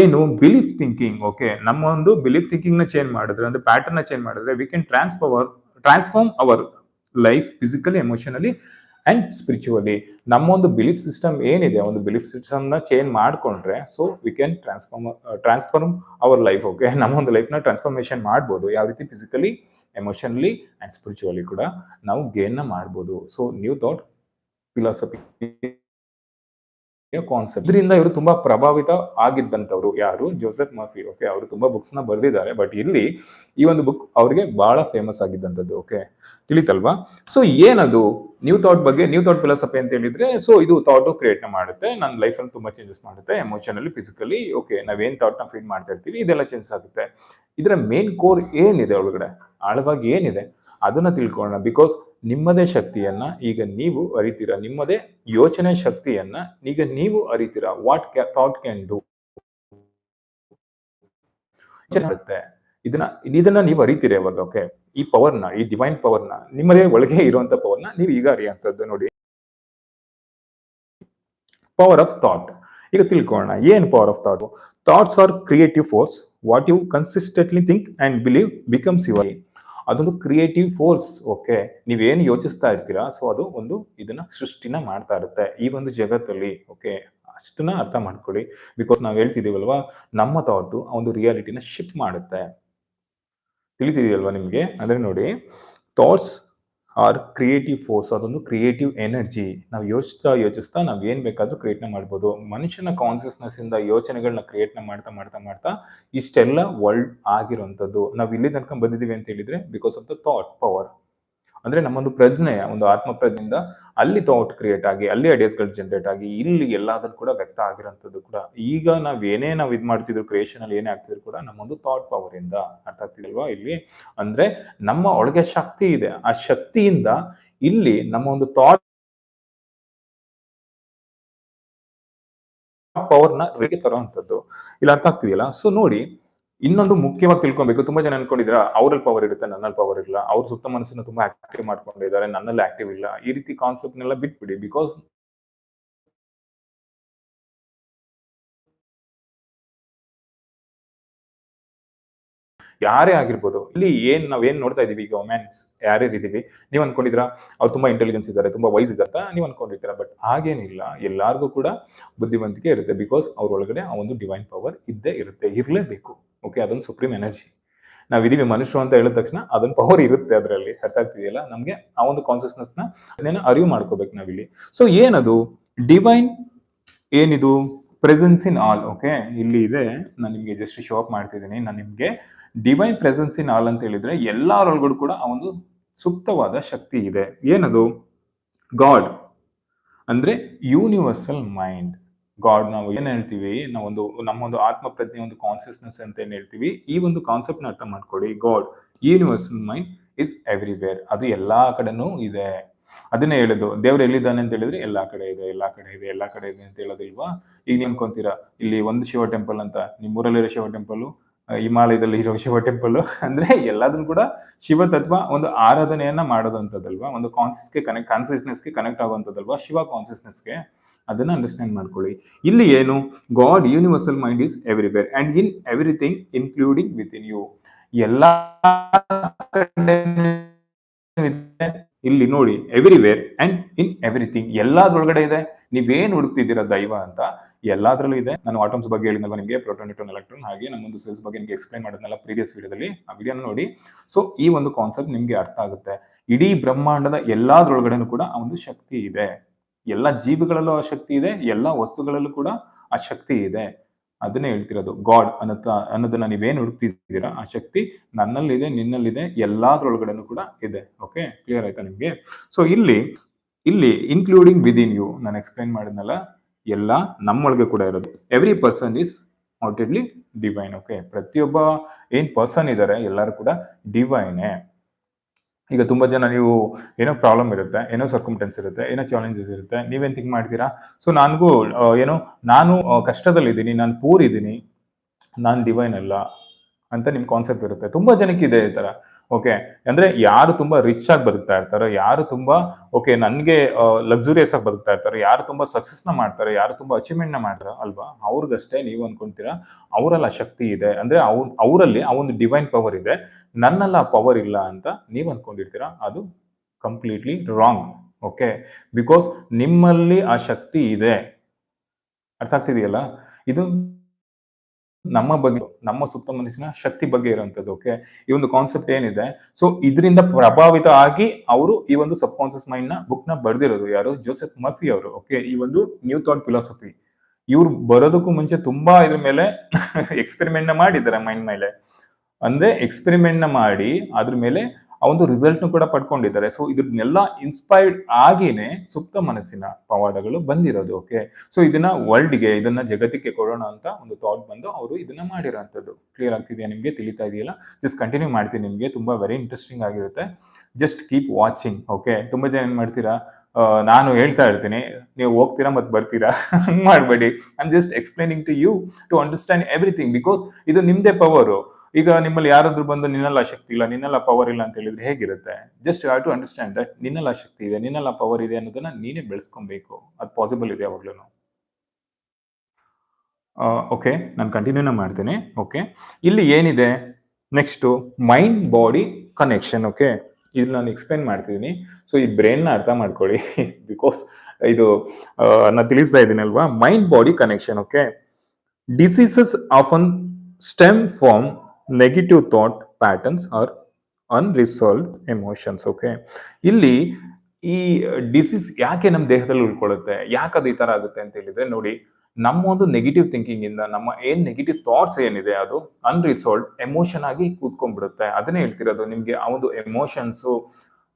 A: ಏನು ಬಿಲೀಫ್ ಥಿಂಕಿಂಗ್ ಓಕೆ ನಮ್ಮ ಒಂದು ಬಿಲೀಫ್ ಥಿಂಕಿಂಗ್ನ ಚೇಂಜ್ ಮಾಡಿದ್ರೆ ಅಂದ್ರೆ ಪ್ಯಾಟರ್ನ್ ಚೇಂಜ್ ಮಾಡಿದ್ರೆ we can transfer transform our life physically emotionally and spiritually ನಮ್ಮೊಂದು belief system ಏನಿದೆ, ಒಂದು ಬಿಲೀಫ್ ಸಿಸ್ಟಮ್ನ ಚೇಂಜ್ ಮಾಡಿಕೊಂಡ್ರೆ so we can transform transform our life okay ನಮ್ಮ ಒಂದು ಲೈಫ್ನ ಟ್ರಾನ್ಸ್ಫಾರ್ಮೇಶನ್ ಮಾಡ್ಬೋದು. ಯಾವ ರೀತಿ? ಫಿಸಿಕಲಿ ಎಮೋಷನಲಿ ಆ್ಯಂಡ್ ಸ್ಪಿರಿಚುವಲಿ ಕೂಡ ನಾವು ಗೇನ್ನ ಮಾಡ್ಬೋದು. So new thought philosophy concept ಇದರಿಂದ ಇವರು ತುಂಬಾ ಪ್ರಭಾವಿತ ಆಗಿದ್ದಂತವ್ರು ಯಾರು? ಜೋಸೆಫ್ ಮಫಿ. ಓಕೆ ಅವರು ತುಂಬಾ ಬುಕ್ಸ್ನ ಬರೆದಿದ್ದಾರೆ ಬಟ್ ಇಲ್ಲಿ ಈ ಒಂದು ಬುಕ್ ಅವ್ರಿಗೆ ಬಹಳ ಫೇಮಸ್ ಆಗಿದ್ದಂಥದ್ದು ಓಕೆ ತಿಳಿತಲ್ವಾ? ಸೊ ಏನದು? ನ್ಯೂ ಥಾಟ್ ಬಗ್ಗೆ ನ್ಯೂ ಥಾಟ್ ಫಿಲಾಸಫಿ ಅಂತ ಹೇಳಿದ್ರೆ ಸೊ ಇದು ಥಾಟ್ ಕ್ರಿಯೇಟ್ ಮಾಡುತ್ತೆ. ನನ್ನ ಲೈಫ್ ಅಲ್ಲಿ ತುಂಬಾ ಚೇಂಜಸ್ ಮಾಡುತ್ತೆ. ಎಮೋಷನಲಿ ಫಿಸಿಕಲಿ ಓಕೆ ನಾವೇನ್ ಥಾಟ್ನ ಫೀಡ್ ಮಾಡ್ತಾ ಇರ್ತೀವಿ, ಇದೆಲ್ಲ ಚೇಂಜಸ್ ಆಗುತ್ತೆ. ಇದರ ಮೇನ್ ಕೋರ್ ಏನಿದೆ ಒಳಗಡೆ? ಆಳವಾಗಿ ಏನಿದೆ? ಅದನ್ನ ತಿಳ್ಕೊಳ್ಳೋಣ. ಬಿಕಾಸ್ ನಿಮ್ಮದೇ ಶಕ್ತಿಯನ್ನ ಈಗ ನೀವು ಅರಿತೀರ. ನಿಮ್ಮದೇ ಯೋಚನೆ ಶಕ್ತಿಯನ್ನ ಈಗ ನೀವು ಅರಿತೀರ. ವಾಟ್ ಥಾಟ್ ಕ್ಯಾನ್ ಡೂ ಚೆನ್ನಾಗುತ್ತೆ. ಇದನ್ನ ಇದನ್ನ ನೀವು ಅರಿತೀರ ಇವಾಗ ಓಕೆ ಈ ಪವರ್ನ ಈ ಡಿವೈನ್ ಪವರ್ನ ನಿಮ್ಮದೇ ಒಳಗೆ ಇರುವಂತ ಪವರ್ನ ನೀವು ಈಗ ಅರಿಯುವಂಥದ್ದು ನೋಡಿ. ಪವರ್ ಆಫ್ ಥಾಟ್ ಈಗ ತಿಳ್ಕೊಳ್ಳೋಣ, ಏನು power of thought thoughts are creative force what you consistently think and believe becomes your ಅದೊಂದು ಕ್ರಿಯೇಟಿವ್ ಫೋರ್ಸ್ ಓಕೆ ನೀವೇನು ಯೋಚಿಸ್ತಾ ಇರ್ತೀರಾ? ಸೊ ಅದು ಒಂದು ಇದನ್ನ ಸೃಷ್ಟಿನ ಮಾಡ್ತಾ ಇರುತ್ತೆ ಈ ಒಂದು ಜಗತ್ತಲ್ಲಿ ಓಕೆ ಅಷ್ಟನ್ನ ಅರ್ಥ ಮಾಡ್ಕೊಳ್ಳಿ. ಬಿಕಾಸ್ ನಾವು ಹೇಳ್ತಿದ್ದೀವಲ್ವಾ ನಮ್ಮ ಥಾಟು ಆ ಒಂದು ರಿಯಾಲಿಟಿನ ಶಿಫ್ಟ್ ಮಾಡುತ್ತೆ. ತಿಳಿತಿದೆಯಲ್ವಾ ನಿಮಗೆ? ಅಂದ್ರೆ ನೋಡಿ ಥಾಟ್ಸ್ ಆರ್ ಕ್ರಿಯೇಟಿವ್ ಫೋರ್ಸ್ ಅದೊಂದು ಕ್ರಿಯೇಟಿವ್ ಎನರ್ಜಿ ನಾವು ಯೋಚಿಸ್ತಾ ಯೋಚಿಸ್ತಾ ನಾವು ಏನು ಬೇಕಾದರೂ ಕ್ರಿಯೇಟ್ನ ಮಾಡ್ಬೋದು. ಮನುಷ್ಯನ ಕಾನ್ಸಿಯಸ್ನೆಸ್ಸಿಂದ ಯೋಚನೆಗಳನ್ನ ಕ್ರಿಯೇಟ್ನ ಮಾಡ್ತಾ ಮಾಡ್ತಾ ಮಾಡ್ತಾ ಇಷ್ಟೆಲ್ಲ ವರ್ಲ್ಡ್ ಆಗಿರುವಂಥದ್ದು. ನಾವು ಇಲ್ಲಿ ತನಕ ಬಂದಿದ್ದೀವಿ ಅಂತ ಹೇಳಿದರೆ because of the thought power ಅಂದ್ರೆ ನಮ್ಮೊಂದು ಪ್ರಜ್ಞೆಯ, ಒಂದು ಆತ್ಮ ಪ್ರಜ್ಞೆಯಿಂದ ಅಲ್ಲಿ ಥಾಟ್ ಕ್ರಿಯೇಟ್ ಆಗಿ, ಅಲ್ಲಿ ಐಡಿಯಾಸ್ಗಳು ಜನರೇಟ್ ಆಗಿ, ಇಲ್ಲಿ ಎಲ್ಲಾದ್ರೂ ಕೂಡ ವ್ಯಕ್ತ ಆಗಿರೋಂಥದ್ದು ಕೂಡ. ಈಗ ನಾವ್ ಏನೇ ನಾವು ಇದು ಮಾಡ್ತಿದ್ರು ಕ್ರಿಯೇಷನ್ ಅಲ್ಲಿ ಏನೇ ಆಗ್ತಿದ್ರು ಕೂಡ ನಮ್ಮೊಂದು ಥಾಟ್ ಪವರ್ ಇಂದ ಅರ್ಥ ಆಗ್ತಿದಲ್ವಾ ಇಲ್ಲಿ? ಅಂದ್ರೆ ನಮ್ಮ ಒಳಗೆ ಶಕ್ತಿ ಇದೆ. ಆ ಶಕ್ತಿಯಿಂದ ಇಲ್ಲಿ ನಮ್ಮ ಒಂದು ಥಾಟ್ ಪವರ್ನ ರೇಗೆ ತರುವಂಥದ್ದು. ಇಲ್ಲಿ ಅರ್ಥ ಆಗ್ತಿದೆಯಲ್ಲ? ಸೊ ನೋಡಿ ಇನ್ನೊಂದು ಮುಖ್ಯವಾಗಿ ತಿಳ್ಕೊಬೇಕು. ತುಂಬಾ ಜನ ಅನ್ಕೊಂಡಿದ್ರ ಅವ್ರಲ್ಲಿ ಪವರ್ ಇರುತ್ತೆ, ನನ್ನಲ್ಲಿ ಪವರ್ ಇಲ್ಲ ಅವ್ರ ಸುತ್ತ ಮನಸ್ಸನ್ನ ತುಂಬಾ ಆಕ್ಟಿವ್ ಮಾಡ್ಕೊಂಡಿದ್ದಾರೆ, ನನ್ನಲ್ಲಿ ಆಕ್ಟಿವ್ ಇಲ್ಲ. ಈ ರೀತಿ ಕಾನ್ಸೆಪ್ಟ್ ನೆಲ್ಲ ಬಿಟ್ಬಿಡಿ ಬಿಕಾಸ್ ಯಾರೇ ಆಗಿರ್ಬೋದು, ಇಲ್ಲಿ ಏನ್ ನಾವ್ ಏನ್ ನೋಡ್ತಾ ಇದೀವಿ, ಈಗ ವುಮೆನ್ಸ್ ಯಾರೇ ಇದೀವಿ, ನೀವ್ ಅನ್ಕೊಂಡಿದ್ರ ಅವ್ರು ತುಂಬಾ ಇಂಟೆಲಿಜೆನ್ಸ್ ಇದ್ದಾರೆ ತುಂಬಾ ವೈಸ್ ಇದಂತ ನೀವು ಅನ್ಕೊಂಡಿರ್ತೀರ ಬಟ್ ಹಾಗೇನಿಲ್ಲ ಎಲ್ಲಾರ್ಗೂ ಕೂಡ ಬುದ್ಧಿವಂತಿಕೆ ಇರುತ್ತೆ ಬಿಕಾಸ್ ಅವ್ರ ಒಳಗಡೆ ಆ ಒಂದು ಡಿವೈನ್ ಪವರ್ ಇದ್ದೇ ಇರುತ್ತೆ, ಇರ್ಲೇಬೇಕು. ಓಕೆ ಅದೊಂದು ಸುಪ್ರೀಂ ಎನರ್ಜಿ ನಾವ್ ಇದೀವಿ ಮನುಷ್ಯರು ಅಂತ ಹೇಳಿದ ತಕ್ಷಣ ಅದನ್ನ ಪವರ್ ಇರುತ್ತೆ ಅದರಲ್ಲಿ, ಅರ್ಥ ಆಗ್ತಿದೆಯಲ್ಲ? ನಮ್ಗೆ ಆ ಒಂದು ಕಾನ್ಸಿಯಸ್ನೆಸ್ನ ಅರಿವು ಮಾಡ್ಕೋಬೇಕು ನಾವಿಲ್ಲಿ. ಸೊ ಏನದು? ಡಿವೈನ್ ಏನಿದು? ಪ್ರೆಸೆನ್ಸ್ ಇನ್ ಆಲ್ ಓಕೆ ಇಲ್ಲಿ ಇದೆ, ನಾನು ನಿಮ್ಗೆ ಜಸ್ಟ್ ಶೋ ಅಪ್ ಮಾಡ್ತಿದ್ದೀನಿ, ನಾನು ನಿಮ್ಗೆ ಡಿವೈನ್ ಪ್ರೆಸೆನ್ಸ್ ಇನ್ ಆಲ್ ಅಂತ ಹೇಳಿದ್ರೆ ಎಲ್ಲರೊಳಗೂ ಕೂಡ ಆ ಒಂದು ಸೂಕ್ತವಾದ ಶಕ್ತಿ ಇದೆ. ಏನದು? ಗಾಡ್ ಅಂದ್ರೆ ಯೂನಿವರ್ಸಲ್ ಮೈಂಡ್ ಗಾಡ್ ನಾವು ಏನ್ ಹೇಳ್ತೀವಿ? ನಾವೊಂದು ನಮ್ಮೊಂದು ಆತ್ಮ ಪ್ರಜ್ಞೆ ಒಂದು ಕಾನ್ಸಿಯಸ್ನೆಸ್ ಅಂತ ಏನ್ ಹೇಳ್ತೀವಿ? ಈ ಒಂದು ಕಾನ್ಸೆಪ್ಟ್ನ ಅರ್ಥ ಮಾಡ್ಕೊಳ್ಳಿ. God universal mind is everywhere ಅದು ಎಲ್ಲಾ ಕಡೆನೂ ಇದೆ. ಅದನ್ನೇ ಹೇಳೋದು, ದೇವ್ರು ಎಲ್ಲಿದ್ದಾನೆ ಅಂತ ಹೇಳಿದ್ರೆ ಎಲ್ಲಾ ಕಡೆ ಇದೆ, ಎಲ್ಲಾ ಕಡೆ ಇದೆ, ಎಲ್ಲಾ ಕಡೆ ಇದೆ ಅಂತ ಹೇಳೋದಿಲ್ವಾ ಈಗ ನೀವು ಅನ್ಕೊಂತೀರಾ, ಇಲ್ಲಿ ಒಂದು ಶಿವ ಟೆಂಪಲ್ ಅಂತ ನಿಮ್ಮ ಊರಲ್ಲಿರೋ ಶಿವ ಟೆಂಪಲ್ ಹಿಮಾಲಯದಲ್ಲಿ ಇರೋ ಶಿವ ಟೆಂಪಲ್ ಅಂದ್ರೆ ಎಲ್ಲದನ್ನು ಕೂಡ ಶಿವ ತತ್ವ ಒಂದು ಆರಾಧನೆಯನ್ನ ಮಾಡೋದಂಥದ್ದಲ್ವಾ ಒಂದು ಕಾನ್ಸಿಯಸ್ಗೆ ಕನೆಕ್ಟ್ ಕಾನ್ಸಿಯಸ್ನೆಸ್ಗೆ ಕನೆಕ್ಟ್ ಆಗುವಂಥದ್ದಲ್ವಾ ಶಿವ ಕಾನ್ಸಿಯಸ್ನೆಸ್ಗೆ ಅದನ್ನ ಅಂಡರ್ಸ್ಟ್ಯಾಂಡ್ ಮಾಡ್ಕೊಳ್ಳಿ. ಇಲ್ಲಿ ಏನು? God universal mind is everywhere and in everything including with in you ಎಲ್ಲ. ಇಲ್ಲಿ ನೋಡಿ ಎವ್ರಿವೇರ್ ಅಂಡ್ ಇನ್ ಎವ್ರಿಥಿಂಗ್ ಎಲ್ಲಾದ್ರೊಳಗಡೆ ಇದೆ. ನೀವೇನ್ ಹುಡುಕ್ತಿದ್ದೀರಾ ದೈವ ಅಂತ? ಎಲ್ಲಾದ್ರಲ್ಲೂ ಇದೆ. ನಾನು ಆಟಮ್ಸ್ ಬಗ್ಗೆ ಹೇಳಿದ್ನಲ್ವ ನಿಮಗೆ? ಪ್ರೋಟೋನ್ ನ್ಯೂಟ್ರನ್ ಎಲೆಕ್ಟ್ರಾನ್ ಹಾಗೆ ನಮ್ಮೊಂದು ಸೆಲ್ಸ್ ಬಗ್ಗೆ ನಿಮಗೆ ಎಕ್ಸ್ಪ್ಲೈನ್ ಮಾಡಿದ್ನಲ್ಲ ಪ್ರೀವಿಯಸ್ ವಿಡಿಯೋದಲ್ಲಿ ಆ ವಿಡಿಯೋನ ನೋಡಿ. ಸೊ ಈ ಒಂದು ಕಾನ್ಸೆಪ್ಟ್ ನಿಮಗೆ ಅರ್ಥ ಆಗುತ್ತೆ. ಇಡೀ ಬ್ರಹ್ಮಾಂಡದ ಎಲ್ಲದರೊಳಗಡೆನೂ ಕೂಡ ಆ ಒಂದು ಶಕ್ತಿ ಇದೆ. ಎಲ್ಲ ಜೀವಿಗಳಲ್ಲೂ ಆ ಶಕ್ತಿ ಇದೆ. ಎಲ್ಲ ವಸ್ತುಗಳಲ್ಲೂ ಕೂಡ ಆ ಶಕ್ತಿ ಇದೆ. ಅದನ್ನೇ ಹೇಳ್ತಿರೋದು. ಗಾಡ್ ಅನ್ನತ್ತ, ಅನ್ನೋದನ್ನ ನೀವೇನು ಹುಡುಕ್ತಿದ್ದೀರಾ? ಆ ಶಕ್ತಿ ನನ್ನಲ್ಲಿದೆ, ನಿನ್ನಲ್ಲಿದೆ, ಎಲ್ಲಾದ್ರೊಳಗಡೆನೂ ಕೂಡ ಇದೆ. ಓಕೆ ಕ್ಲಿಯರ್ ಆಯ್ತಾ ನಿಮ್ಗೆ? ಸೊ ಇಲ್ಲಿ ಇಲ್ಲಿ ಇನ್ಕ್ಲೂಡಿಂಗ್ ವಿದಿನ್ ಯು ನಾನು ಎಕ್ಸ್ಪ್ಲೈನ್ ಮಾಡಿದ್ನಲ್ಲ. ಎಲ್ಲ ನಮ್ಮೊಳಗೆ ಕೂಡ ಇರೋದು. Every person is undoubtedly divine okay ಪ್ರತಿಯೊಬ್ಬ ಏನ್ ಪರ್ಸನ್ ಇದ್ದಾರೆ ಎಲ್ಲರೂ ಕೂಡ ಡಿವೈನೇ ಈಗ ತುಂಬಾ ಜನ ನೀವು ಏನೋ ಪ್ರಾಬ್ಲಮ್ ಇರುತ್ತೆ, ಏನೋ ಸರ್ಕಮ್ಟೆನ್ಸ್ ಇರುತ್ತೆ, ಏನೋ ಚಾಲೆಂಜಸ್ ಇರುತ್ತೆ, ನೀವೇನು ಥಿಂಕ್ ಮಾಡ್ತೀರಾ? ಸೊ ನನಗೂ ಏನೋ, ನಾನು ಕಷ್ಟದಲ್ಲಿದ್ದೀನಿ, ನಾನು ಪೂರ್ ಇದ್ದೀನಿ, ನಾನು ಡಿವೈನ್ ಅಲ್ಲ ಅಂತ ನಿಮ್ ಕಾನ್ಸೆಪ್ಟ್ ಇರುತ್ತೆ. ತುಂಬಾ ಜನಕ್ಕೆ ಇದೆ ಈ ತರ. ಓಕೆ ಅಂದ್ರೆ ಯಾರು ತುಂಬಾ ರಿಚ್ ಆಗಿ ಬದುಕ್ತಾ ಇರ್ತಾರೋ, ಯಾರು ತುಂಬಾ ಓಕೆ ನನ್ಗೆ ಲಕ್ಸುರಿಯಸ್ ಆಗಿ ಬದುಕ್ತಾ ಇರ್ತಾರೋ, ಯಾರು ತುಂಬಾ ಸಕ್ಸಸ್ನ ಮಾಡ್ತಾರೆ, ಯಾರು ತುಂಬಾ ಅಚೀವ್ಮೆಂಟ್ನ ಮಾಡ್ತಾರೋ ಅಲ್ವಾ? ಅವ್ರಿಗಷ್ಟೇ ನೀವು ಅನ್ಕೊಂತೀರಾ, ಅವರಲ್ಲ ಶಕ್ತಿ ಇದೆ. ಅಂದ್ರೆ ಅವ್ರ ಅವರಲ್ಲಿ ಆ ಒಂದು ಡಿವೈನ್ ಪವರ್ ಇದೆ. ನನ್ನಲ್ಲ ಪವರ್ ಇಲ್ಲ ಅಂತ ನೀವು ಅನ್ಕೊಂಡಿರ್ತೀರಾ, ಅದು ಕಂಪ್ಲೀಟ್ಲಿ ರಾಂಗ್ ಓಕೆ ಬಿಕಾಸ್ ನಿಮ್ಮಲ್ಲಿ ಆ ಶಕ್ತಿ ಇದೆ. ಅರ್ಥ ಆಗ್ತಿದೆಯಲ್ಲ? ಇದು ನಮ್ಮ ಬಗ್ಗೆ ನಮ್ಮ ಸುತ್ತ ಮನಸ್ಸಿನ ಶಕ್ತಿ ಬಗ್ಗೆ ಇರುವಂತದ್ದು ಓಕೆ ಈ ಒಂದು ಕಾನ್ಸೆಪ್ಟ್ ಏನಿದೆ ಸೊ ಇದರಿಂದ ಪ್ರಭಾವಿತ ಆಗಿ ಅವರು ಈ ಒಂದು ಸಬ್ ಕಾನ್ಸಿಯಸ್ ಮೈಂಡ್ನ ಬುಕ್ನ ಬರೆದಿರೋದು ಯಾರು? ಜೋಸೆಫ್ ಮಫಿ ಅವರು ಓಕೆ ಈ ಒಂದು ನ್ಯೂ ಥಾಟ್ ಫಿಲಾಸಫಿ ಇವ್ರು ಬರೋದಕ್ಕೂ ಮುಂಚೆ ತುಂಬಾ ಇದ್ರ ಮೇಲೆ ಎಕ್ಸ್ಪೆರಿಮೆಂಟ್ನ ಮಾಡಿದ್ದಾರೆ ಮೈಂಡ್ ಮೇಲೆ. ಅಂದ್ರೆ ಎಕ್ಸ್ಪೆರಿಮೆಂಟ್ನ ಮಾಡಿ, ಅದ್ರ ಮೇಲೆ ಆ ಒಂದು ರಿಸಲ್ಟ್ ಕೂಡ ಪಡ್ಕೊಂಡಿದ್ದಾರೆ. ಸೊ ಇದನ್ನೆಲ್ಲ ಇನ್ಸ್ಪೈರ್ಡ್ ಆಗಿನೇ ಸುಪ್ತ ಮನಸ್ಸಿನ ಪವಾಡಗಳು ಬಂದಿರೋದು ಓಕೆ ಸೊ ಇದನ್ನ ವರ್ಲ್ಡ್ಗೆ ಇದನ್ನ ಜಗತ್ತಿಗೆ ಕೊಡೋಣ ಅಂತ ಒಂದು ಥಾಟ್ ಬಂದು ಅವರು ಇದನ್ನ ಮಾಡಿರೋಂಥದ್ದು. ಕ್ಲಿಯರ್ ಆಗ್ತಿದೆಯಾ ನಿಮಗೆ? ತಿಳಿತಾ ಇದೆಯಲ್ಲ? ಜಸ್ಟ್ ಕಂಟಿನ್ಯೂ ಮಾಡ್ತೀನಿ ನಿಮಗೆ. ತುಂಬಾ ವೆರಿ ಇಂಟ್ರೆಸ್ಟಿಂಗ್ ಆಗಿರುತ್ತೆ. ಜಸ್ಟ್ ಕೀಪ್ ವಾಚಿಂಗ್ ಓಕೆ ತುಂಬಾ ಜನ ಏನ್ ಮಾಡ್ತೀರಾ? ನಾನು ಹೇಳ್ತಾ ಇರ್ತೀನಿ, ನೀವು ಹೋಗ್ತೀರಾ ಮತ್ತೆ ಬರ್ತೀರಾ? ಹಂಗ್ ಮಾಡಬೇಡಿ. I am just explaining to you to understand everything because ಇದು ನಿಮ್ದೇ ಪವರು ಈಗ ನಿಮ್ಮಲ್ಲಿ ಯಾರಾದ್ರೂ ಬಂದು ನಿನ್ನೆಲ್ಲ ಶಕ್ತಿ ಇಲ್ಲ, ನಿನ್ನೆಲ್ಲ ಪವರ್ ಇಲ್ಲ ಅಂತ ಹೇಳಿದ್ರೆ ಹೇಗಿರುತ್ತೆ? Just have to understand that ನಿನ್ನೆಲ್ಲ ಶಕ್ತಿ ಇದೆ, ನಿನ್ನೆಲ್ಲ ಪವರ್ ಇದೆ ಅನ್ನೋದನ್ನ ನೀನೇ ಬೆಳೆಸ್ಕೊಬೇಕು. ಅದು ಪಾಸಿಬಲ್ ಇದೆ ಯಾವಾಗ್ಲೂ ಓಕೆ ನಾನು ಕಂಟಿನ್ಯೂನ ಮಾಡ್ತೀನಿ ಓಕೆ ಇಲ್ಲಿ ಏನಿದೆ? Next mind body connection okay ಇದು ನಾನು ಎಕ್ಸ್ಪ್ಲೈನ್ ಮಾಡ್ತಿದ್ದೀನಿ ಸೊ ಈ ಬ್ರೈನ್ನ ಅರ್ಥ ಮಾಡ್ಕೊಳ್ಳಿ. ಬಿಕಾಸ್ ಇದು ನಾನು ತಿಳಿಸ್ತಾ ಇದ್ದೀನಲ್ವಾ mind body connection okay diseases often stem from negative thought patterns or unresolved emotions okay ಇಲ್ಲಿ ಈ ಡಿಸೀಸ್ ಯಾಕೆ ನಮ್ಮ ದೇಹದಲ್ಲಿ ಉಳ್ಕೊಳ್ಳುತ್ತೆ? ಯಾಕೆ ಅದು ಈ ಥರ ಆಗುತ್ತೆ ಅಂತ ಹೇಳಿದ್ರೆ, ನೋಡಿ ನಮ್ಮ ಒಂದು ನೆಗೆಟಿವ್ ಥಿಂಕಿಂಗ್ ಇಂದ ನಮ್ಮ ಏನ್ ನೆಗೆಟಿವ್ ಥಾಟ್ಸ್ ಏನಿದೆ, ಅದು ಅನ್ರಿಸಾಲ್ವ್ಡ್ ಎಮೋಷನ್ ಆಗಿ ಕೂತ್ಕೊಂಡ್ಬಿಡುತ್ತೆ. ಅದನ್ನೇ ಹೇಳ್ತಿರೋದು, ನಿಮಗೆ ಆ ಒಂದು ಎಮೋಷನ್ಸು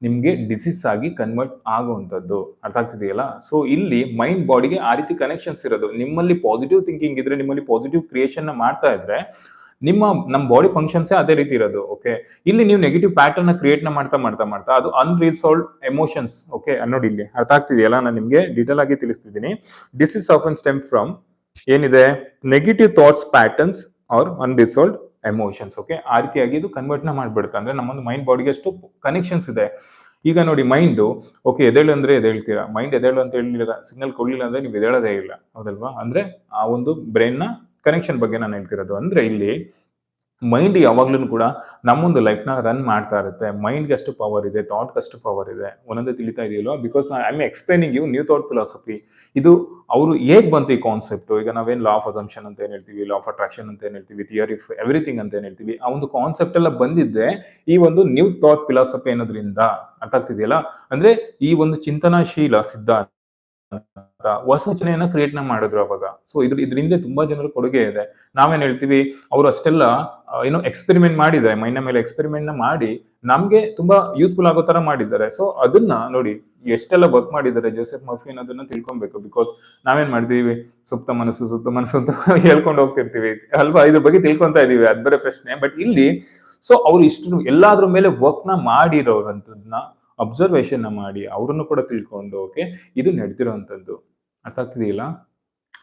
A: ನಿಮ್ಗೆ ಡಿಸೀಸ್ ಆಗಿ ಕನ್ವರ್ಟ್ ಆಗುವಂಥದ್ದು. ಅರ್ಥ ಆಗ್ತಿದೆಯಲ್ಲ? ಸೊ ಇಲ್ಲಿ ಮೈಂಡ್ ಬಾಡಿಗೆ ಆ ರೀತಿ ಕನೆಕ್ಷನ್ಸ್ ಇರೋದು. ನಿಮ್ಮಲ್ಲಿ ಪಾಸಿಟಿವ್ ಥಿಂಕಿಂಗ್ ಇದ್ರೆ, ನಿಮ್ಮಲ್ಲಿ ಪಾಸಿಟಿವ್ ಕ್ರಿಯೇಷನ್ ಮಾಡ್ತಾ ಇದ್ರೆ ನಿಮ್ಮ ನಮ್ಮ ಬಾಡಿ ಫಂಕ್ಷನ್ಸೇ ಅದೇ ರೀತಿ ಇರೋದು ಓಕೆ ಇಲ್ಲಿ ನೀವು ನೆಗೆಟಿವ್ ಪ್ಯಾಟರ್ನ್ ಕ್ರಿಯೇಟ್ನ ಮಾಡ್ತಾ ಮಾಡ್ತಾ ಮಾಡ್ತಾ, ಅದು ಅನ್ರಿಸಾಲ್ವ್ ಎಮೋಷನ್ಸ್ ಓಕೆ ಅನ್ನೋದು ಇಲ್ಲಿ ಅರ್ಥ ಆಗ್ತಿದೆಯಲ್ಲ? ನಾನು ನಿಮಗೆ ಡೀಟೇಲ್ ಆಗಿ ತಿಳಿಸ್ತಿದ್ದೀನಿ. This is often stem from ಏನಿದೆ? Negative thoughts patterns or unresolved emotions okay ಆ ರೀತಿಯಾಗಿ ಇದು ಕನ್ವರ್ಟ್ನ ಮಾಡ್ಬಿಡುತ್ತೆ. ಅಂದ್ರೆ ನಮ್ಮೊಂದು ಮೈಂಡ್ ಬಾಡಿಗೆ ಅಷ್ಟು ಕನೆಕ್ಷನ್ಸ್ ಇದೆ. ಈಗ ನೋಡಿ ಮೈಂಡ್ ಓಕೆ ಎದೇಳು ಅಂದ್ರೆ ಎದೇಳ್ತೀರಾ ಮೈಂಡ್ ಎದೇಳು ಅಂತ ಹೇಳಿಲ್ಲ ಸಿಗ್ನಲ್ ಕೊಡ್ಲಿಲ್ಲ ಅಂದ್ರೆ ನೀವು ಎದೇಳೋದೇ ಇಲ್ಲ, ಹೌದಲ್ವಾ? ಅಂದ್ರೆ ಆ ಒಂದು ಬ್ರೈನ್ನ ಕನೆಕ್ಷನ್ ಬಗ್ಗೆ ನಾನು ಹೇಳ್ತಿರೋದು ಅಂದ್ರೆ ಇಲ್ಲಿ ಮೈಂಡ್ ಯಾವಾಗ್ಲೂ ಕೂಡ ನಮ್ಮೊಂದು ಲೈಫ್ನ ರನ್ ಮಾಡ್ತಾ ಇರುತ್ತೆ. ಮೈಂಡ್ಗೆ ಅಷ್ಟು ಪವರ್ ಇದೆ ಥಾಟ್ಗೆ ಅಷ್ಟು ಪವರ್ ಇದೆ. ಒಂದೊಂದೇ ತಿಳಿತಾ ಇದೆಯಲ್ವಾ? Because I am explaining you new thought philosophy ಇದು ಅವರು ಹೇಗೆ ಬಂತು ಈ ಕಾನ್ಸೆಪ್ಟ್ ಈಗ ನಾವೇನು ಲಾ ಆಫ್ ಅಸಂಪ್ಷನ್ ಅಂತ ಏನು ಹೇಳ್ತೀವಿ? ಲಾ ಆಫ್ ಅಟ್ರಾಕ್ಷನ್ ಅಂತ ಏನು ಹೇಳ್ತೀವಿ? ಥಿಯರಿ ಆಫ್ ಎವ್ರಿಥಿಂಗ್ ಅಂತ ಏನು ಹೇಳ್ತೀವಿ? ಆ ಒಂದು ಕಾನ್ಸೆಪ್ಟ್ ಎಲ್ಲ ಬಂದಿದ್ದೆ ಈ ಒಂದು ನ್ಯೂ ಥಾಟ್ ಫಿಲಾಸಫಿ ಅನ್ನೋದ್ರಿಂದ. ಅರ್ಥ ಆಗ್ತಿದೆಯಲ್ಲ? ಅಂದ್ರೆ ಈ ಒಂದು ಚಿಂತನಾಶೀಲ ಸಿದ್ಧಾಂತ ಹೊಸ ರಚನೆಯನ್ನ ಕ್ರಿಯೇಟ್ನ ಮಾಡಿದ್ರು ಅವಾಗ. ಸೊ ಇದ್ರ, ಇದ್ರಿಂದ ತುಂಬಾ ಜನರ ಕೊಡುಗೆ ಇದೆ. ನಾವೇನ್ ಹೇಳ್ತೀವಿ, ಅವರು ಅಷ್ಟೆಲ್ಲ ಏನು ಎಕ್ಸ್ಪೆರಿಮೆಂಟ್ ಮಾಡಿದ್ದಾರೆ, ಮೈನ ಮೇಲೆ ಎಕ್ಸ್ಪೆರಿಮೆಂಟ್ನ ಮಾಡಿ ನಮ್ಗೆ ತುಂಬಾ ಯೂಸ್ಫುಲ್ ಆಗೋ ತರ ಮಾಡಿದ್ದಾರೆ. ಸೊ ಅದನ್ನ ನೋಡಿ, ಎಷ್ಟೆಲ್ಲ ವರ್ಕ್ ಮಾಡಿದ್ದಾರೆ ಜೋಸೆಫ್ ಮರ್ಫಿ ಅನ್ನೋದನ್ನ ತಿಳ್ಕೊಬೇಕು. ಬಿಕಾಸ್ ನಾವೇನ್ ಮಾಡ್ತೀವಿ, ಸುಪ್ತ ಮನಸ್ಸು ಸುಪ್ತ ಮನಸ್ಸು ಅಂತ ಹೇಳ್ಕೊಂಡು ಹೋಗ್ತಿರ್ತೀವಿ. ಅಲ್ವಾ? ಇದ್ರ ಬಗ್ಗೆ ತಿಳ್ಕೊಂತಾ ಇದೀವಿ. ಅದ್ ಬೇರೆ ಪ್ರಶ್ನೆ. ಬಟ್ ಇಲ್ಲಿ ಸೊ ಅವ್ರು ಇಷ್ಟು, ಎಲ್ಲಾದ್ರ ಮೇಲೆ ವರ್ಕ್ನ ಮಾಡಿರೋರಂಥದ್ನ ಅಬ್ಸರ್ವೇಷನ್ನ ಮಾಡಿ ಅವ್ರನ್ನು ಕೂಡ ತಿಳ್ಕೊಂಡು ಓಕೆ ಇದು ನಡೆದಿರೋವಂಥದ್ದು ಅರ್ಥ ಆಗ್ತಿದೆಯಲ್ಲ?